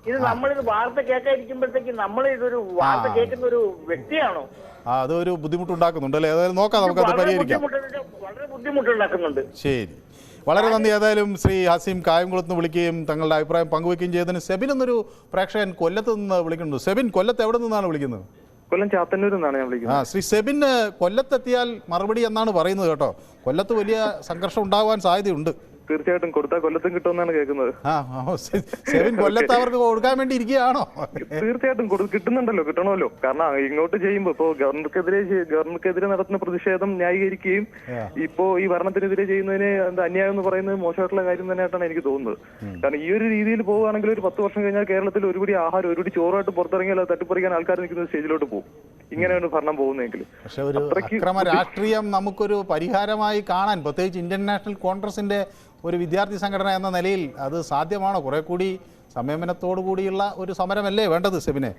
Speaker 9: ഇത് നമ്മളിത് വാർത്ത കേൾക്കാതിരിക്കുമ്പോഴത്തേക്ക് നമ്മൾ ഇതൊരു വാർത്ത. കേൾക്കുന്ന ഒരു വ്യക്തിയാണോ?
Speaker 1: ആ അതൊരു ബുദ്ധിമുട്ടുണ്ടാക്കുന്നുണ്ട് അല്ലേ? ഏതായാലും നോക്കാം നമുക്ക്
Speaker 9: അത്
Speaker 1: പരിഹരിക്കാം.
Speaker 9: ബുദ്ധിമുട്ട് വളരെ ബുദ്ധിമുട്ടുണ്ടാക്കുന്നുണ്ട്.
Speaker 1: ശരി. വളരെ നന്ദി. ഏതായാലും ശ്രീ ഹസീം കായംകുളത്ത് നിന്ന് വിളിക്കുകയും തങ്ങളുടെ അഭിപ്രായം പങ്കുവയ്ക്കുകയും ചെയ്തതിന് സെബിൻ എന്നൊരു പ്രേക്ഷകൻ കൊല്ലത്ത് നിന്ന് വിളിക്കുന്നുണ്ട്. സെബിൻ കൊല്ലത്ത് എവിടെ നിന്നാണ് വിളിക്കുന്നത്?
Speaker 10: കൊല്ലം ചാത്തന്നൂർ നിന്നാണ് ഞാൻ വിളിക്കുന്നത്.
Speaker 1: ആ ശ്രീ സെബിൻ കൊല്ലത്തെത്തിയാൽ മറുപടി എന്നാണ് പറയുന്നത് കേട്ടോ. കൊല്ലത്ത് വലിയ സംഘർഷം ഉണ്ടാകാൻ സാധ്യതയുണ്ട്.
Speaker 10: തീർച്ചയായിട്ടും കൊടുത്താൽ കൊല്ലത്തും കിട്ടുമെന്നാണ് കേൾക്കുന്നത്.
Speaker 1: കൊല്ലത്ത് അവർക്ക് കൊടുക്കാൻ വേണ്ടി ഇരിക്കുകയാണോ?
Speaker 10: തീർച്ചയായിട്ടും കൊടു- കിട്ടുന്നുണ്ടല്ലോ കിട്ടണമല്ലോ. കാരണം ഇങ്ങോട്ട് ചെയ്യുമ്പോ ഇപ്പോ ഗവർണർക്കെതിരെ ഗവർണർക്കെതിരെ നടത്തുന്ന പ്രതിഷേധം ന്യായീകരിക്കുകയും ഇപ്പോ ഈ ഭരണത്തിനെതിരെ ചെയ്യുന്നതിന് എന്താ അന്യായം എന്ന് പറയുന്നത് മോശമായിട്ടുള്ള കാര്യം തന്നെയായിട്ടാണ് എനിക്ക് തോന്നുന്നത്. കാരണം ഈ ഒരു രീതിയിൽ പോവുകയാണെങ്കിൽ ഒരു പത്ത് വർഷം കഴിഞ്ഞാൽ കേരളത്തിൽ ഒരുപടി ആഹാരം ഒരുപടി ചോറായിട്ട് പുറത്തിറങ്ങിയാൽ തട്ടിപ്പറിക്കാൻ ആൾക്കാർ നിൽക്കുന്ന സ്റ്റേജിലോട്ട് പോകും. ഇങ്ങനെയാണ് ഭരണം പോകുന്നതെങ്കിൽ.
Speaker 1: പക്ഷെ ഒരു
Speaker 10: അത്രയ്ക്ക്
Speaker 1: അക്രമ രാഷ്ട്രീയം നമുക്കൊരു പരിഹാരമായി കാണാൻ പ്രത്യേകിച്ച് ഇന്ത്യൻ നാഷണൽ കോൺഗ്രസിന്റെ ഒരു വിദ്യാർത്ഥി സംഘടന എന്ന നിലയിൽ അത് സാധ്യമാണോ? കുറെ കൂടി സംയമനത്തോടു കൂടിയുള്ള ഒരു സമരമല്ലേ വേണ്ടത് സെബിനെ?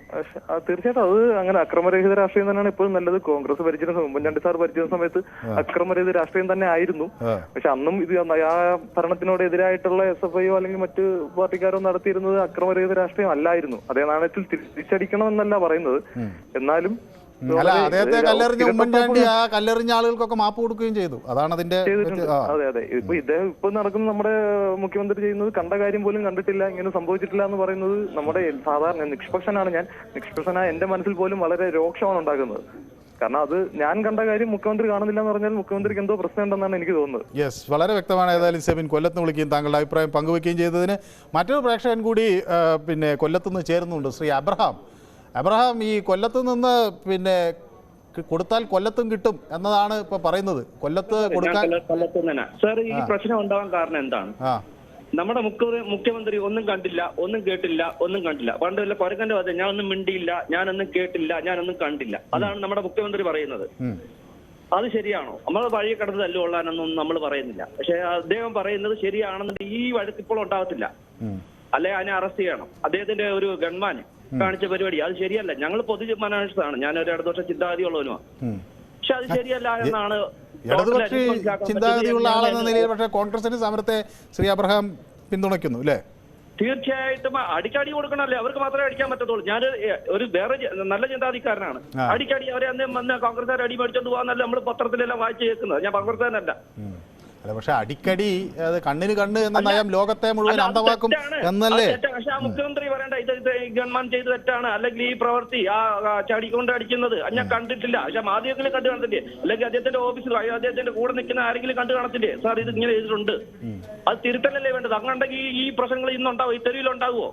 Speaker 10: തീർച്ചയായിട്ടും അത് അങ്ങനെ അക്രമരഹിത രാഷ്ട്രീയം തന്നെയാണ് ഇപ്പോഴും നല്ലത്. കോൺഗ്രസ് ഭരിച്ചിരുന്ന ഉമ്മൻചാണ്ടി സാർ ഭരിച്ചിരുന്ന സമയത്ത് അക്രമരഹിത രാഷ്ട്രീയം തന്നെ ആയിരുന്നു. പക്ഷെ അന്നും ഇത് ആ ഭരണത്തിനോട് എതിരായിട്ടുള്ള എസ് എഫ് ഐയോ അല്ലെങ്കിൽ മറ്റു പാർട്ടിക്കാരോ നടത്തിയിരുന്നത് അക്രമരഹിത രാഷ്ട്രീയം അല്ലായിരുന്നു. അതേ നാണയത്തിൽ തിരിച്ചടിക്കണം എന്നല്ല പറയുന്നത് എന്നാലും
Speaker 1: അല്ല അദ്ദേഹത്തെ കല്ലെറിഞ്ഞ ഉമ്മൻചാണ്ടി ആ കല്ലെറിഞ്ഞ ആളുകൾക്കൊക്കെ മാപ്പ് കൊടുക്കുകയും ചെയ്തു. അതാണ് അതിന്റെ
Speaker 10: അതെ അതെ. ഇപ്പൊ ഇദ്ദേഹം ഇപ്പൊ നടക്കുന്ന നമ്മുടെ മുഖ്യമന്ത്രി ചെയ്യുന്നത് കണ്ട കാര്യം പോലും കണ്ടിട്ടില്ല ഇങ്ങനെ സംഭവിച്ചിട്ടില്ല എന്ന് പറയുന്നത് നമ്മുടെ സാധാരണ നിഷ്പക്ഷനാണ് ഞാൻ. നിഷ്പക്ഷനായ എന്റെ മനസ്സിൽ പോലും വളരെ രോക്ഷമാണ് ഉണ്ടാക്കുന്നത് കാരണം അത് ഞാൻ കണ്ട കാര്യം മുഖ്യമന്ത്രി കാണുന്നില്ല എന്ന് പറഞ്ഞാൽ മുഖ്യമന്ത്രിക്ക് എന്തോ പ്രശ്നം ഉണ്ടെന്നാണ് എനിക്ക് തോന്നുന്നത്.
Speaker 1: യെസ് വളരെ വ്യക്തമാണ്. ഏതായാലും സെബിൻ കൊല്ലത്ത് വിളിക്കുകയും താങ്കളുടെ അഭിപ്രായം പങ്കുവെക്കുകയും ചെയ്തതിന് മറ്റൊരു പ്രേക്ഷകൻ കൂടി പിന്നെ കൊല്ലത്തുനിന്ന് ചേരുന്നുണ്ട് ശ്രീ അബ്രഹാം. അബ്രഹാം ഈ കൊല്ലത്ത് നിന്ന് പിന്നെ കൊടുത്താൽ കൊല്ലത്തും കിട്ടും എന്നതാണ് ഇപ്പൊ പറയുന്നത്. കൊല്ലത്ത് കൊടുക്കാൻ
Speaker 11: സർ ഈ പ്രശ്നം ഉണ്ടാവാൻ കാരണം എന്താണ്? നമ്മുടെ മുഖ്യ മുഖ്യമന്ത്രി ഒന്നും കണ്ടില്ല ഒന്നും കേട്ടില്ല ഒന്നും കണ്ടില്ല. പണ്ട് വല്ല പരുക്കന്റെ വാദം ഞാൻ ഒന്നും മിണ്ടിയില്ല ഞാനൊന്നും കേട്ടില്ല ഞാനൊന്നും കണ്ടില്ല. അതാണ് നമ്മുടെ മുഖ്യമന്ത്രി പറയുന്നത്. അത് ശരിയാണോ? നമ്മൾ വഴിയെ കടന്ന് തല്ലുകൊള്ളാനൊന്നും നമ്മൾ പറയുന്നില്ല. പക്ഷെ അദ്ദേഹം പറയുന്നത് ശരിയാണെന്നുണ്ടെങ്കിൽ ഈ വഴക്ക് ഇപ്പോൾ ഉണ്ടാവത്തില്ല.
Speaker 1: ഉം.
Speaker 11: അല്ലെ അതിനെ അറസ്റ്റ് ചെയ്യണം. അദ്ദേഹത്തിന്റെ ഒരു ഗൺമാൻ കാണിച്ച പരിപാടി. അത് ശരിയല്ല. ഞങ്ങൾ പൊതു മനുഷ്യനാണ് ഞാൻ ഒരു ഇടതുപക്ഷ ചിന്താഗതിയുള്ളവനുമാണ്
Speaker 1: ഉള്ളവനുമാണ്
Speaker 11: പക്ഷെ അത് ശരിയല്ല എന്നാണ്
Speaker 1: ഇടതുപക്ഷ ചിന്താഗതിയുള്ള ആളെന്ന നിലയിൽ പക്ഷേ കോൺഗ്രസിന്റെ സമരത്തെ ശ്രീ അബ്രഹാം പിന്തുണയ്ക്കുന്നു അല്ലേ?
Speaker 11: തീർച്ചയായിട്ടും അടിക്കടി കൊടുക്കണല്ലേ അവർക്ക് മാത്രമേ അടിക്കാൻ പറ്റത്തുള്ളൂ. ഞാൻ ഒരു വേറെ നല്ല ചിന്താധികാരനാണ് അടിക്കടി അവരെ അന്ന് വന്ന് കോൺഗ്രസ്സുകാർ അടി മേടിച്ചോണ്ട് പോകാന്നല്ല നമ്മൾ പത്രത്തിലെല്ലാം വായിച്ചു കേൾക്കുന്നത്. ഞാൻ കോൺഗ്രസ്സുകാരനല്ല.
Speaker 1: അല്ല പക്ഷെ അടിക്കടി അത് കണ്ണിന് കണ്ണ് എന്ന നയം ലോകത്തെ മുഴുവൻ അന്തമാക്കും എന്നല്ലേ?
Speaker 11: പക്ഷെ മുഖ്യമന്ത്രി പറയണ്ട ഇത് ഗവൺമെന്റ് ചെയ്ത് തെറ്റാണ്. അല്ലെങ്കിൽ ഈ പ്രവൃത്തി ആ ചാടിക്കൊണ്ട് അടിക്കുന്നത് ഞാൻ കണ്ടിട്ടില്ല. പക്ഷെ മാധ്യമത്തിൽ കണ്ടു കാണത്തില്ലേ? അല്ലെങ്കിൽ അദ്ദേഹത്തിന്റെ ഓഫീസിൽ അദ്ദേഹത്തിന്റെ കൂടെ നിൽക്കുന്ന ആരെങ്കിലും കണ്ടു കാണത്തില്ലേ? സാർ ഇത് ഇങ്ങനെ ചെയ്തിട്ടുണ്ട്. അത് തിരുത്തലല്ലേ വേണ്ടത്? അങ്ങനെയുണ്ടെങ്കിൽ ഈ പ്രശ്നങ്ങൾ ഇന്നുണ്ടാവും. ഈ തെരുവിൽ ഉണ്ടാവുമോ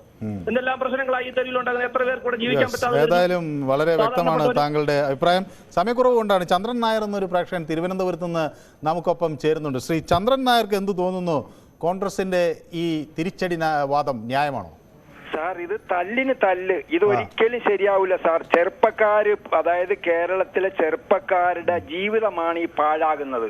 Speaker 11: എന്തെല്ലാം പ്രശ്നങ്ങളായി ഈ തെരുവിൽ ഉണ്ടാകുന്ന എത്ര പേർ കൂടെ ജീവിക്കാൻ. പറ്റാതെ
Speaker 1: ഏതായാലും വളരെ വ്യക്തമാണ് താങ്കളുടെ അഭിപ്രായം. സമയക്കുറവ് കൊണ്ടാണ് ചന്ദ്രൻ നായർ എന്നൊരു പ്രേക്ഷകൻ തിരുവനന്തപുരത്ത് നിന്ന് നമുക്കൊപ്പം ചേരുന്നുണ്ട്. ശ്രീ ചന്ദ്രൻ നായർക്ക് എന്ത് തോന്നുന്നു? കോൺഗ്രസിന്റെ ഈ തിരിച്ചടി വാദം ന്യായമാണോ?
Speaker 12: സാർ ഇത് തല്ലിന് തല്ല്. ഇത് ഒരിക്കലും ശരിയാവില്ല സാർ. ചെറുപ്പക്കാര് അതായത് കേരളത്തിലെ ചെറുപ്പക്കാരുടെ ജീവിതമാണ് ഈ പാഴാകുന്നത്.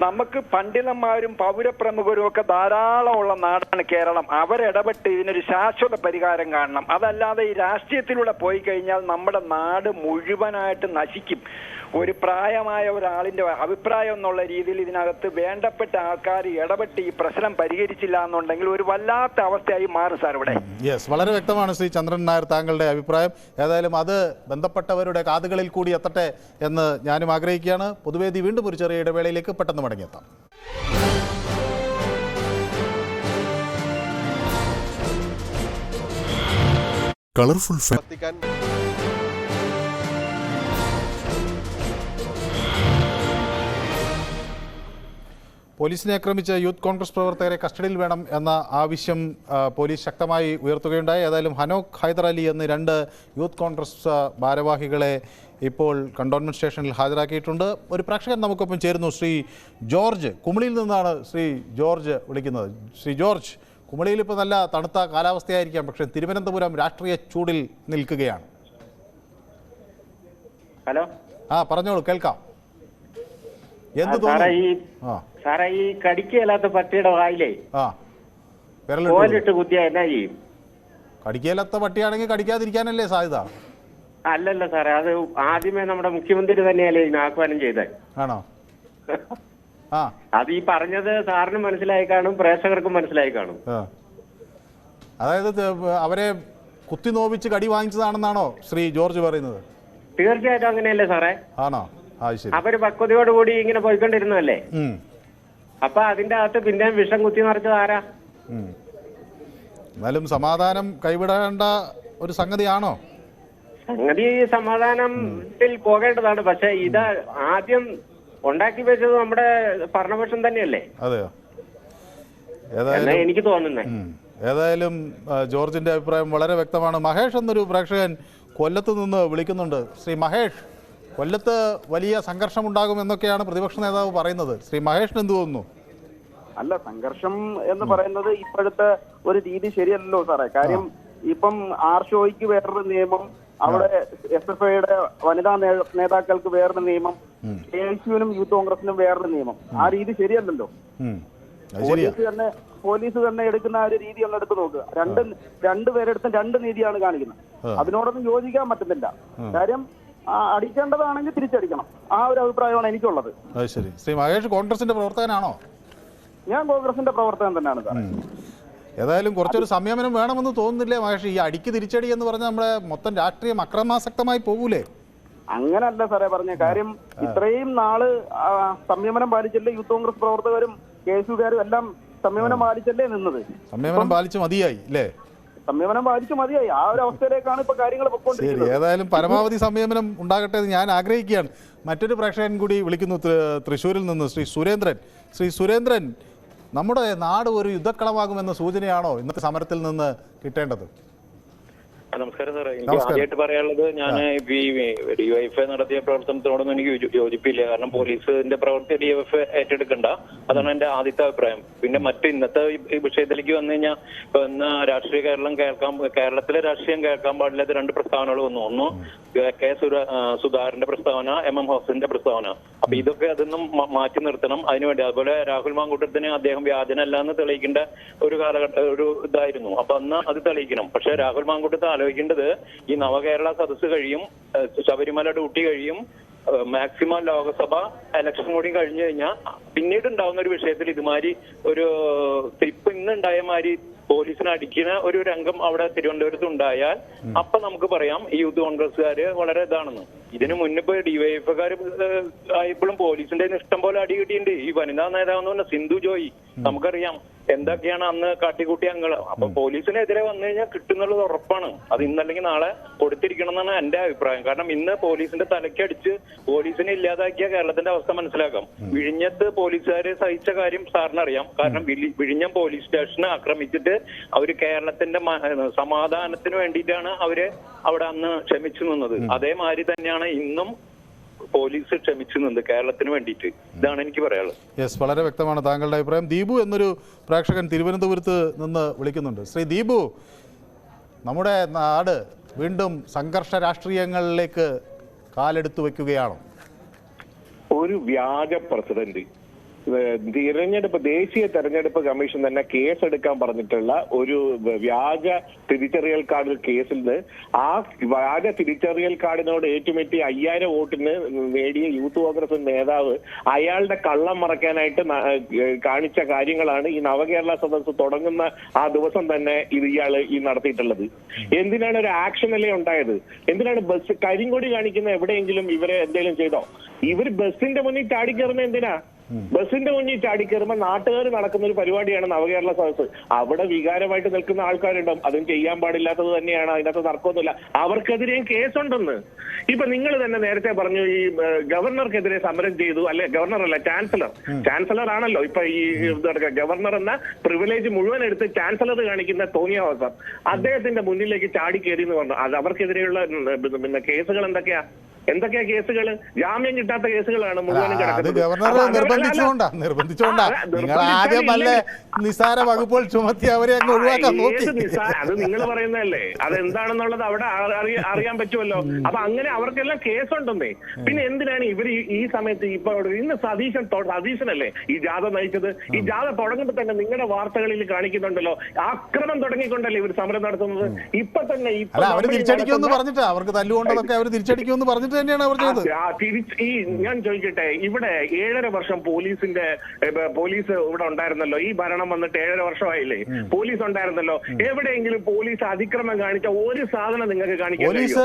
Speaker 12: നമുക്ക് പണ്ഡിതന്മാരും പൗരപ്രമുഖരും ഒക്കെ ധാരാളം ഉള്ള നാടാണ് കേരളം. അവരിടപെട്ട് ഇതിനൊരു ശാശ്വത പരിഹാരം കാണണം. അതല്ലാതെ ഈ രാഷ്ട്രീയത്തിലൂടെ പോയി കഴിഞ്ഞാൽ നമ്മുടെ നാട് മുഴുവനായിട്ട് നശിക്കും. ഒരു പ്രായമായ ഒരാളിന്റെ അഭിപ്രായം എന്നുള്ള രീതിയിൽ ഇതിനകത്ത് വേണ്ടപ്പെട്ട ആൾക്കാർ ഇടപെട്ട് ഈ പ്രശ്നം പരിഹരിച്ചില്ല എന്നുണ്ടെങ്കിൽ ഒരു വല്ലാത്ത അവസ്ഥയായി മാറും സാർ ഇവിടെ.
Speaker 1: യെസ് വളരെ വ്യക്തമാണ് ശ്രീ ചന്ദ്രൻ നായർ താങ്കളുടെ അഭിപ്രായം. ഏതായാലും അത് ബന്ധപ്പെട്ടവരുടെ കാതുകളിൽ കൂടി എത്തട്ടെ എന്ന് ഞാനും ആഗ്രഹിക്കുകയാണ്. പൊതുവേദി വീണ്ടും ഒരു ചെറിയ ഇടവേളയിലേക്ക് പെട്ടെന്ന് മടങ്ങിയെത്താം.
Speaker 13: കളർഫുൾ
Speaker 1: പോലീസിനെ ആക്രമിച്ച യൂത്ത് കോൺഗ്രസ് പ്രവർത്തകരെ കസ്റ്റഡിയിൽ വേണം എന്ന ആവശ്യം പോലീസ് ശക്തമായി ഉയർത്തുകയുണ്ടായി. ഏതായാലും ഹനോക് ഹൈദർ അലി എന്ന് രണ്ട് യൂത്ത് കോൺഗ്രസ് ഭാരവാഹികളെ ഇപ്പോൾ കണ്ടോൺമെന്റ് സ്റ്റേഷനിൽ ഹാജരാക്കിയിട്ടുണ്ട്. ഒരു പ്രേക്ഷകൻ നമുക്കൊപ്പം ചേരുന്നു ശ്രീ ജോർജ്. കുമളിയിൽ നിന്നാണ് ശ്രീ ജോർജ് വിളിക്കുന്നത്. ശ്രീ ജോർജ് കുമളിയിൽ ഇപ്പോൾ നല്ല തണുത്ത കാലാവസ്ഥയായിരിക്കാം പക്ഷേ തിരുവനന്തപുരം രാഷ്ട്രീയ ചൂടിൽ നിൽക്കുകയാണ്.
Speaker 14: ഹലോ?
Speaker 1: ആ പറഞ്ഞോളൂ കേൾക്കാം. എന്ത് തോന്നുന്നു? ആ.
Speaker 14: സാറേ ഈ കടിക്കയില്ലാത്ത പട്ടിയുടെ വായിലേ കോലിട്ട് കുത്തിയ എന്നാ ചെയ്യും?
Speaker 1: കടിക്കയില്ലാത്ത പട്ടിയാണെങ്കിൽ കടിക്കാതിരിക്കാനല്ലേ സാധ്യത?
Speaker 14: അല്ലല്ല സാറേ അത് ആദ്യമേ നമ്മുടെ മുഖ്യമന്ത്രി തന്നെയല്ലേ ഇതിന് ആഹ്വാനം ചെയ്തത്
Speaker 1: ആണോ?
Speaker 14: അത് ഈ പറഞ്ഞത് സാറിന് മനസ്സിലായി കാണും പ്രേക്ഷകർക്കും മനസ്സിലായി കാണും.
Speaker 1: അതായത് അവരെ കുത്തി നോവിച്ച് കടി വാങ്ങിച്ചതാണെന്നാണോ ശ്രീ ജോർജ് പറയുന്നത്?
Speaker 14: തീർച്ചയായിട്ടും അങ്ങനെയല്ലേ സാറേ?
Speaker 1: ആണോ?
Speaker 14: അവർ പക്വതയോടുകൂടി ഇങ്ങനെ പോയിക്കൊണ്ടിരുന്നതല്ലേ?
Speaker 1: ഉം.
Speaker 14: അപ്പൊ അതിന്റെ അകത്ത് പിന്നെ വിഷം കുത്തി നിറച്ചത് ആരാ.
Speaker 1: എന്നാലും സമാധാനം കൈവിടേണ്ട ഒരു സംഗതിയാണോ?
Speaker 14: സംഗതി സമാധാനത്തിൽ പോകേണ്ടതാണ്. പക്ഷെ ഇത് ആദ്യം ഉണ്ടാക്കി വെച്ചത് നമ്മുടെ ഭരണപക്ഷം തന്നെയല്ലേ?
Speaker 1: അതെയോ?
Speaker 14: എനിക്ക് തോന്നുന്നത്
Speaker 1: ഉം. ഏതായാലും ജോർജിന്റെ അഭിപ്രായം വളരെ വ്യക്തമാണ്. മഹേഷ് എന്നൊരു പ്രേക്ഷകൻ കൊല്ലത്ത് നിന്ന് വിളിക്കുന്നുണ്ട്. ശ്രീ മഹേഷ് കൊല്ലത്ത് വലിയ സംഘർഷം ഉണ്ടാകും എന്നൊക്കെയാണ് പ്രതിപക്ഷ നേതാവ് പറയുന്നത്. ശ്രീ മഹേഷിന് എന്ത് തോന്നുന്നു?
Speaker 15: അല്ല സംഘർഷം എന്ന് പറയുന്നത് ഇപ്പോഴത്തെ ഒരു രീതി ശരിയല്ലല്ലോ സാറേ. കാര്യം ഇപ്പം ആർ ഷോയ്ക്ക് വേറൊരു നിയമം അവിടെ എസ് എഫ് ഐയുടെ വനിതാ നേതാക്കൾക്ക് വേറൊരു നിയമം എ ഐ സിയുനും യൂത്ത് കോൺഗ്രസിനും വേറൊരു നിയമം. ആ രീതി ശരിയല്ലല്ലോ. പോലീസ് തന്നെ പോലീസ് തന്നെ എടുക്കുന്ന ആ ഒരു രീതി ഒന്ന് എടുത്ത് നോക്കുക രണ്ട് രണ്ട് പേരെടുത്ത രണ്ട് നീതിയാണ് കാണിക്കുന്നത്. അതിനോടൊന്നും യോജിക്കാൻ പറ്റുന്നില്ല കാര്യം അടിക്കേണ്ടതാണെങ്കിൽ തിരിച്ചടിക്കണം. ആ ഒരു അഭിപ്രായമാണ് എനിക്കുള്ളത്.
Speaker 1: ശരി. ശ്രീ മഹേഷ് കോൺഗ്രസിന്റെ പ്രവർത്തകനാണോ?
Speaker 15: ഞാൻ കോൺഗ്രസിന്റെ പ്രവർത്തനം തന്നെയാണ് സാർ.
Speaker 1: ഏതായാലും കുറച്ചൊരു സംയമനം വേണമെന്ന് തോന്നുന്നില്ലേ മഹേഷ്? ഈ അടിക്ക് തിരിച്ചടി എന്ന് പറഞ്ഞാൽ നമ്മുടെ മൊത്തം രാഷ്ട്രീയം അക്രമാസക്തമായി പോകൂലേ?
Speaker 15: അങ്ങനല്ല സാറേ പറഞ്ഞ കാര്യം. ഇത്രയും നാൾ സംയമനം പാലിച്ചല്ലേ യൂത്ത് കോൺഗ്രസ് പ്രവർത്തകരും കേസുകാരും എല്ലാം സംയമനം പാലിച്ചല്ലേ നിന്നത്?
Speaker 1: സംയമനം പാലിച്ചു മതിയായി അല്ലേ
Speaker 15: സംയമനം പാലിച്ചു മതിയായി. ആ ഒരു അവസ്ഥയിലേക്കാണ് ഇപ്പൊ കാര്യങ്ങൾ
Speaker 1: ശരി ഏതായാലും പരമാവധി സംയമനം ഉണ്ടാകട്ടെ എന്ന് ഞാൻ ആഗ്രഹിക്കുകയാണ്. മറ്റൊരു പ്രേക്ഷകൻ കൂടി വിളിക്കുന്നു. തൃശ്ശൂരിൽ നിന്ന് ശ്രീ സുരേന്ദ്രൻ. ശ്രീ സുരേന്ദ്രൻ നമ്മുടെ നാട് ഒരു യുദ്ധക്കളമാകുമെന്ന സൂചനയാണോ ഇന്നത്തെ സമരത്തിൽ നിന്ന് കിട്ടേണ്ടത്?
Speaker 16: നമസ്കാരം സാറേ. എനിക്ക്. ആദ്യമായിട്ട് പറയാനുള്ളത് ഞാൻ ഈ ഡിവൈഎഫ് നടത്തിയ പ്രവർത്തനത്തോടൊന്നും എനിക്ക് യോജിപ്പില്ല. കാരണം പോലീസിന്റെ പ്രവൃത്തി ഡിവൈഎഫ് ഏറ്റെടുക്കണ്ട. അതാണ് എന്റെ ആദ്യത്തെ അഭിപ്രായം. പിന്നെ മറ്റു ഇന്നത്തെ ഈ- വിഷയത്തിലേക്ക് വന്നു കഴിഞ്ഞാൽ ഇപ്പൊ ഇന്ന് രാഷ്ട്രീയ കേരളം കേൾക്കാൻ കേരളത്തിലെ രാഷ്ട്രീയം കേൾക്കാൻ പാടില്ലാത്ത രണ്ട് പ്രസ്താവനകൾ വന്നു. ഒന്ന് കെ സുധാകരന്റെ പ്രസ്താവന എം എം ഹോസന്റെ പ്രസ്താവന. അപ്പൊ ഇതൊക്കെ അതൊന്നും മാറ്റി നിർത്തണം അതിനുവേണ്ടി. അതുപോലെ രാഹുൽ മാങ്കൂട്ടത്തിന് അദ്ദേഹം വ്യാജനല്ല എന്ന് തെളിയിക്കേണ്ട ഒരു കാലഘട്ട ഒരു ഇതായിരുന്നു. അപ്പൊ അന്ന് അത് തെളിയിക്കണം. പക്ഷെ രാഹുൽ മാങ്കൂട്ടത്ത് ആലോചിക്കേണ്ടത് ഈ നവകേരള സദസ്സ് കഴിയും ശബരിമല ഡ്യൂട്ടി കഴിയും മാക്സിമം ലോകസഭ ഇലക്ഷൻ കൂടി കഴിഞ്ഞു കഴിഞ്ഞാൽ പിന്നീട് ഉണ്ടാവുന്ന ഒരു വിഷയത്തിൽ ഇതുമാതിരി ഒരു ഇപ്പൊ ഇന്ന് ഉണ്ടായ മാതിരി പോലീസിനെ അടിക്കുന്ന ഒരു രംഗം അവിടെ തിരുവനന്തപുരത്ത് ഉണ്ടായാൽ അപ്പൊ നമുക്ക് പറയാം ഈ യൂത്ത് കോൺഗ്രസ്സുകാര് വളരെ ഇതാണെന്ന്. ഇതിനു മുന്നിപ്പോ ഡിവൈഎഫ്കാര് ആയപ്പോഴും പോലീസിന്റെ ഇഷ്ടം പോലെ അടി കിട്ടിയിട്ടുണ്ട്. ഈ വനിതാ നേതാവെന്ന് പറഞ്ഞ സിന്ധു ജോയി നമുക്കറിയാം എന്തൊക്കെയാണ് അന്ന് കാട്ടിക്കൂട്ടി അങ്ങൾ. അപ്പൊ പോലീസിനെതിരെ വന്നു കഴിഞ്ഞാൽ കിട്ടുന്നുള്ളത് ഉറപ്പാണ്. അത് ഇന്നല്ലെങ്കിൽ നാളെ കൊടുത്തിരിക്കണം എന്നാണ് എന്റെ അഭിപ്രായം. കാരണം ഇന്ന് പോലീസിന്റെ തലക്കടിച്ച് പോലീസിനെ ഇല്ലാതാക്കിയ കേരളത്തിന്റെ അവസ്ഥ മനസ്സിലാക്കാം. വിഴിഞ്ഞത്ത് പോലീസുകാര് സഹിച്ച കാര്യം സാറിനറിയാം. കാരണം വിഴിഞ്ഞം പോലീസ് സ്റ്റേഷനെ ആക്രമിച്ചിട്ട് അവർ കേരളത്തിന്റെ സമാധാനത്തിന് വേണ്ടിയിട്ടാണ് അവർ അവിടെ അന്ന് ക്ഷമിച്ചു നിന്നത്. അതേമാതിരി തന്നെയാണ് ഇന്നും പോലീസ് ക്ഷമിച്ചു നിന്ന് കേരളത്തിന് വേണ്ടിയിട്ട്. ഇതാണ് എനിക്ക് പറയാനുള്ളത്.
Speaker 1: യെസ് വളരെ വ്യക്തമാണ് താങ്കളുടെ അഭിപ്രായം. ദീപു എന്നൊരു പ്രേക്ഷകൻ തിരുവനന്തപുരത്ത് നിന്ന് വിളിക്കുന്നുണ്ട്. ശ്രീ ദീപു നമ്മുടെ നാട് വീണ്ടും സംഘർഷ രാഷ്ട്രീയങ്ങളിലേക്ക് കാലെടുത്തു വെക്കുകയാണോ?
Speaker 5: ഒരു വ്യാജ പ്രസിഡന്റ് തിരഞ്ഞെടുപ്പ് ദേശീയ തെരഞ്ഞെടുപ്പ് കമ്മീഷൻ തന്നെ കേസെടുക്കാൻ പറഞ്ഞിട്ടുള്ള ഒരു വ്യാജ തിരിച്ചറിയൽ കാർഡ് കേസിൽ നിന്ന് ആ വ്യാജ തിരിച്ചറിയൽ കാർഡിനോട് ഏറ്റുമുട്ടി അയ്യായിരം വോട്ടിന് നേടിയ യൂത്ത് കോൺഗ്രസ് നേതാവ് അയാളുടെ കള്ളം മറക്കാനായിട്ട് കാണിച്ച കാര്യങ്ങളാണ് ഈ നവകേരള സദസ്സ് തുടങ്ങുന്ന ആ ദിവസം തന്നെ ഇത് ഇയാൾ ഈ നടത്തിയിട്ടുള്ളത്. എന്തിനാണ് ഒരു ആക്ഷൻ അല്ലേ ഉണ്ടായത്? എന്തിനാണ് ബസ് കരിങ്കൊടി കാണിക്കുന്ന എവിടെയെങ്കിലും ഇവരെ എന്തെങ്കിലും ചെയ്തോ? ഇവർ ബസ്സിന്റെ മുന്നിൽ ചാടിക്കയറുന്ന എന്തിനാ? ബസിന്റെ മുന്നിൽ ചാടിക്കയറുമ്പോൾ നാട്ടുകാർ നടക്കുന്ന ഒരു പരിപാടിയാണ് നവകേരള സദസ് അവിടെ വികാരമായിട്ട് നിൽക്കുന്ന ആൾക്കാരുണ്ടാവും. അതും ചെയ്യാൻ പാടില്ലാത്തത് തന്നെയാണ്. അതിനകത്ത് തർക്കമൊന്നുമില്ല. അവർക്കെതിരെയും കേസുണ്ടെന്ന്. ഇപ്പൊ നിങ്ങൾ തന്നെ നേരത്തെ പറഞ്ഞു ഈ ഗവർണർക്കെതിരെ സമരം ചെയ്തു. അല്ലെ ഗവർണർ അല്ല ചാൻസലർ. ചാൻസലർ ആണല്ലോ ഇപ്പൊ ഈ. ഗവർണർ എന്ന പ്രിവിലേജ് മുഴുവൻ എടുത്ത് ചാൻസലർ കാണിക്കുന്ന തോന്നിയ അവസ്ഥ. അദ്ദേഹത്തിന്റെ മുന്നിലേക്ക് ചാടി കയറി എന്ന് പറഞ്ഞു. അത് അവർക്കെതിരെയുള്ള പിന്നെ കേസുകൾ എന്തൊക്കെയാ? എന്തൊക്കെയാ കേസുകൾ ജാമ്യം കിട്ടാത്ത കേസുകളാണ് മുഴുവനും
Speaker 1: അത് ഗവർണർ നിർബന്ധിച്ചുകൊണ്ടാ നിർബന്ധിച്ചുകൊണ്ടാ. നിങ്ങൾ ആദ്യം നല്ല നിസാര വകുപ്പുകൾ ചുമത്തി അവരെ അങ്ങ് ഒഴിവാക്കാൻ നോക്കി.
Speaker 5: അത് നിങ്ങൾ പറയുന്നതല്ലേ. അത് എന്താണെന്നുള്ളത് അവിടെ അറിയാൻ പറ്റുമല്ലോ. അപ്പൊ അങ്ങനെ അവർക്കെല്ലാം കേസുണ്ടെന്നേ. പിന്നെ എന്തിനാണ് ഇവർ ഈ സമയത്ത് ഇപ്പൊ ഇന്ന് സതീശൻ സതീശനല്ലേ ഈ ജാഥ നയിച്ചത്? ഈ ജാഥ തുടങ്ങുമ്പോ തന്നെ നിങ്ങളുടെ വാർത്തകളിൽ കാണിക്കുന്നുണ്ടല്ലോ. ആക്രമം തുടങ്ങിക്കൊണ്ടല്ലേ ഇവർ സമരം നടത്തുന്നത്? ഇപ്പൊ തന്നെ ഇപ്പൊ
Speaker 1: തിരിച്ചടിക്കുമെന്ന്
Speaker 5: നടത്തുന്ന-
Speaker 1: അവർക്ക് തല്ലുകൊണ്ടതൊക്കെ അവർ തിരിച്ചടിക്കുമെന്ന് പറഞ്ഞിട്ട്. തെറ്റ് തന്നെയാണ് അവർ ചെയ്തത്.
Speaker 5: തിരിച്ച് ഈ ഞാൻ ചോദിക്കട്ടെ ഇവിടെ ഏഴര വർഷം പോലീസിന്റെ പോലീസ് ഇവിടെ ഉണ്ടായിരുന്നല്ലോ. ഈ ഭരണം വന്നിട്ട് ഏഴര വർഷമായില്ലേ? പോലീസ് ഉണ്ടായിരുന്നല്ലോ. എവിടെയെങ്കിലും പോലീസ് അതിക്രമം കാണിച്ച ഒരു സാധനം നിങ്ങൾക്ക് കാണിക്കാൻ
Speaker 1: പോലീസ്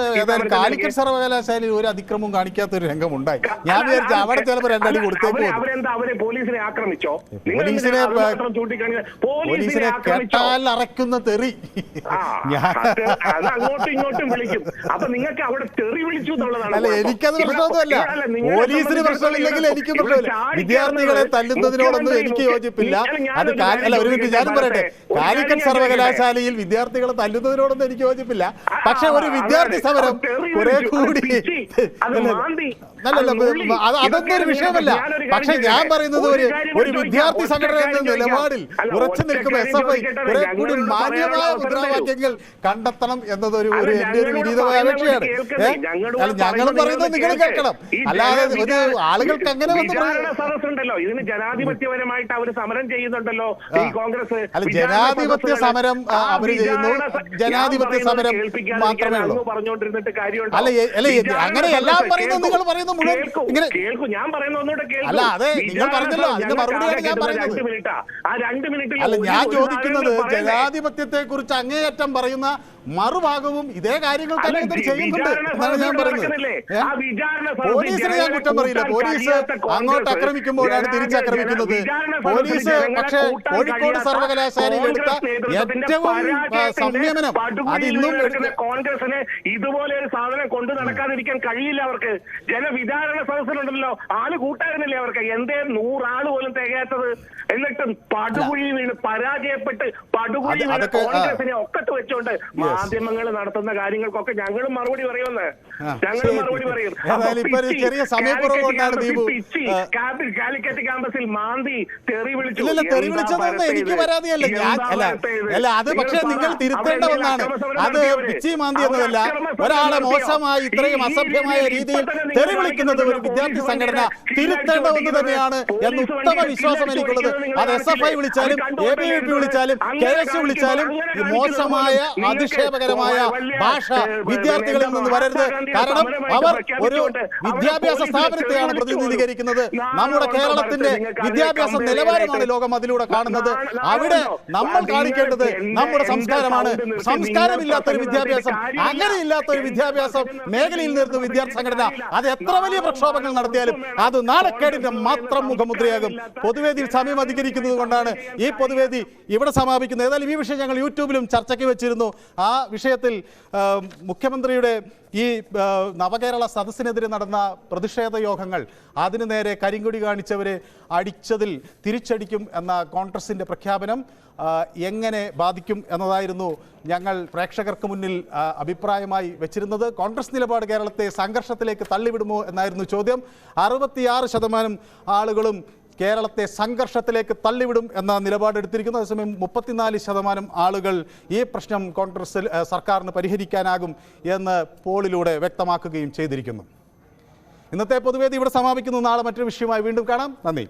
Speaker 1: കാലിക്കറ്റ് സർവകലാശാലയിൽ ഒരു അതിക്രമം കാണിക്കാത്ത ഒരു രംഗം ഉണ്ടായി ഞാൻ വിചാരിച്ചു അവിടെ ചിലപ്പോൾ രണ്ടടി
Speaker 5: കൊടുത്തേ
Speaker 1: കൊടുത്തേക്ക്
Speaker 5: അവരെന്താ അവരെ പോലീസിനെ ആക്രമിച്ചോ?
Speaker 1: പോലീസിനെ?
Speaker 5: പോലീസിനെ
Speaker 1: കെട്ടാൽ അറക്കുന്ന തെറി.
Speaker 5: അങ്ങോട്ടും ഇങ്ങോട്ടും വിളിക്കും. അപ്പൊ നിങ്ങൾക്ക് അവിടെ തെറി വിളിച്ചു എന്നുള്ളതാണ്
Speaker 1: അല്ല. എനിക്കത് പ്രശ്നമൊന്നുമല്ല. പോലീസിന് പ്രശ്നമില്ലെങ്കിൽ എനിക്കും പ്രശ്നമില്ല. വിദ്യാർത്ഥികളെ തല്ലുന്നതിനോടൊന്നും എനിക്ക് യോജിപ്പില്ല. അത് അല്ല ഒരു മിനിറ്റ് ഞാനും പറയട്ടെ. കാലിക്കറ്റ് സർവകലാശാലയിൽ വിദ്യാർത്ഥികളെ തല്ലുന്നതിനോടൊന്നും എനിക്ക് യോജിപ്പില്ല. പക്ഷെ ഒരു വിദ്യാർത്ഥി സമരം കുറെ കൂടി അതൊന്നും ഒരു വിഷയമല്ല. പക്ഷെ ഞാൻ പറയുന്നത്
Speaker 5: ഒരു
Speaker 1: ഒരു വിദ്യാർത്ഥി സംഘടന എന്ന നിലപാടിൽ ഉറച്ചു
Speaker 5: നിൽക്കുമ്പോൾ
Speaker 1: എസ് എഫ് ഐ കുറെ കൂടി മാന്യമായ മുദ്രാവാക്യങ്ങൾ കണ്ടെത്തണം എന്നതൊരു
Speaker 5: ഒരു
Speaker 1: ഒരു എന്റെ ഒരു വിനീതമായ? അല്ല ഞങ്ങളും
Speaker 5: പറയുന്നത്
Speaker 1: നിങ്ങൾ കേൾക്കണം. അല്ലാതെ ഒരു ആളുകൾക്ക് അങ്ങനെ
Speaker 5: സദസ്സുണ്ടല്ലോ. ഇതിന് ജനാധിപത്യപരമായിട്ട് അവർ സമരം ചെയ്യുന്നുണ്ടല്ലോ. ഈ കോൺഗ്രസ്
Speaker 1: അല്ല ജനാധിപത്യ സമരം അവർ ചെയ്യുന്നു ജനാധിപത്യ സമരം മാത്രമേ ഉള്ളൂ.
Speaker 5: പറഞ്ഞുകൊണ്ടിരുന്നിട്ട് കാര്യമുണ്ടോ?
Speaker 1: അല്ല, അങ്ങനെ എല്ലാം പറയുന്നത് നിങ്ങൾ പറയുന്നത് മുഴുവൻ
Speaker 5: കേൾക്കൂ,
Speaker 1: ഇങ്ങനെ-
Speaker 5: കേൾക്കൂ ഞാൻ പറയുന്ന കേൾക്കൂ.
Speaker 1: അല്ല, അതെ, നിങ്ങൾ പറഞ്ഞല്ലോ, അതിന്റെ മറുപടിയാണ് ഞാൻ പറയുന്നത്. അല്ല ഞാൻ ചോദിക്കുന്നത് ജനാധിപത്യത്തെ കുറിച്ച് അങ്ങേയറ്റം പറയുന്ന മറുഭാഗവും ഇതേ കാര്യങ്ങൾ തന്നെ
Speaker 5: ഇത്
Speaker 1: ചെയ്യുന്നുണ്ട് എന്നാണ് ഞാൻ പറയുന്നത്. പോലീസിനെ ഞാൻ കുറ്റം പറയില്ല. പോലീസ് അങ്ങോട്ട് ആക്രമിക്കുമ്പോഴാണ് തിരിച്ചാക്രമിക്കുന്നത്. പോലീസ് പക്ഷേ കോഴിക്കോട് സർവകലാശാലയിൽ എടുത്ത ഏറ്റവും സംയമനം അത് ഇന്നും
Speaker 5: കോൺഗ്രസിന് ഇതുപോലെ ഒരു സാധനം കൊണ്ടു നടക്കാതിരിക്കാൻ കഴിയില്ല അവർക്ക്. ജനവിചാരണ സദസ്സിലുണ്ടല്ലോ ആൾ കൂട്ടായിരുന്നില്ലേ അവർക്ക്? എന്തേ നൂറാൾ പോലും തികയാത്തത്? എന്നിട്ട് പടുകുഴി വീണ് പരാജയപ്പെട്ട് പടുകുഴി വീണ് കോൺഗ്രസിനെ ഒക്കത്ത് വെച്ചോണ്ട് മാധ്യമങ്ങൾ നടത്തുന്ന കാര്യങ്ങൾക്കൊക്കെ ഞങ്ങളും മറുപടി പറയുമെന്ന്. ഞങ്ങൾ മറുപടി പറയും. കാലിക്കറ്റ് ക്യാമ്പസിൽ മാന്തി തെറി വിളിച്ചു.
Speaker 1: തെറി വിളിച്ചതൊന്നും എനിക്ക്? പരാതിയല്ല. ഞാൻ അല്ല അത് പക്ഷെ നിങ്ങൾ തിരുത്തേണ്ട ഒന്നാണ്. അത് പിച്ചി മാന്തി എന്നതല്ല. ഒരാളെ മോശമായി ഇത്രയും അസഭ്യമായ
Speaker 5: രീതിയിൽ
Speaker 1: തെറി വിളിക്കുന്നത് ഒരു വിദ്യാർത്ഥി സംഘടന തിരുത്തേണ്ട ഒന്ന് തന്നെയാണ് എന്ന് ഉത്തമ വിശ്വാസം എനിക്കുള്ളത്. അത് എസ് എഫ് ഐ വിളിച്ചാലും? എ ബി വി പി വിളിച്ചാലും കെ എസ് യു വിളിച്ചാലും ഈ മോശമായ അധിക്ഷേപകരമായ ഭാഷ വിദ്യാർത്ഥികളിൽ നിന്ന് വരരുത്. കാരണം അവർ ഒരു വിദ്യാഭ്യാസ സ്ഥാപനത്തെയാണ് പ്രതിനിധീകരിക്കുന്നത്. നമ്മുടെ കേരളത്തിന്റെ വിദ്യാഭ്യാസ നിലവാരമാണ് ലോകം അതിലൂടെ കാണുന്നത്. അവിടെ നമ്മൾ കാണിക്കേണ്ടത് നമ്മുടെ സംസ്കാരമാണ്.
Speaker 5: സംസ്കാരമില്ലാത്ത ഒരു
Speaker 1: സംസ്കാരമില്ലാത്തൊരു വിദ്യാഭ്യാസം അങ്ങനെയില്ലാത്തൊരു വിദ്യാഭ്യാസം മേഖലയിൽ നിർത്തുന്ന വിദ്യാർത്ഥി സംഘടന അത് എത്ര വലിയ പ്രക്ഷോഭങ്ങൾ നടത്തിയാലും അത് നാണക്കേടിന്റെ മാത്രം മുഖമുദ്രയാകും. പൊതുവേദിയിൽ സമയം അധികരിക്കുന്നത് കൊണ്ടാണ് ഈ പൊതുവേദി ഇവിടെ സമാപിക്കുന്നത്. ഏതായാലും ഈ വിഷയം ഞങ്ങൾ യൂട്യൂബിലും ചർച്ചയ്ക്ക് വെച്ചിരുന്നു. ആ വിഷയത്തിൽ മുഖ്യമന്ത്രിയുടെ ഈ നവകേരള സദസ്സിനെതിരെ നടന്ന പ്രതിഷേധ യോഗങ്ങൾ അതിനു നേരെ കരിങ്കൊടി കാണിച്ചവരെ അടിച്ചതിൽ തിരിച്ചടിക്കും എന്ന കോൺഗ്രസിന്റെ പ്രഖ്യാപനം എങ്ങനെ ബാധിക്കും എന്നതായിരുന്നു ഞങ്ങൾ പ്രേക്ഷകർക്ക് മുന്നിൽ അഭിപ്രായമായി വെച്ചിരുന്നത്. കോൺഗ്രസ് നിലപാട് കേരളത്തെ സംഘർഷത്തിലേക്ക് തള്ളിവിടുമോ എന്നായിരുന്നു ചോദ്യം. അറുപത്തിയാറ് ശതമാനം ആളുകളും കേരളത്തെ സംഘർഷത്തിലേക്ക് തള്ളിവിടും എന്ന നിലപാടെടുത്തിരിക്കുന്നു അതേസമയം മുപ്പത്തിനാല് ശതമാനം ആളുകൾ ഈ പ്രശ്നം കോൺഗ്രസ് സർക്കാരിന് പരിഹരിക്കാനാകും എന്ന് പോളിലൂടെ വ്യക്തമാക്കുകയും ചെയ്തിരിക്കുന്നു. ഇന്നത്തെ പൊതുവേദി ഇവിടെ സമാപിക്കുന്നു. നാളെ മറ്റൊരു വിഷയമായി വീണ്ടും കാണാം. നന്ദി.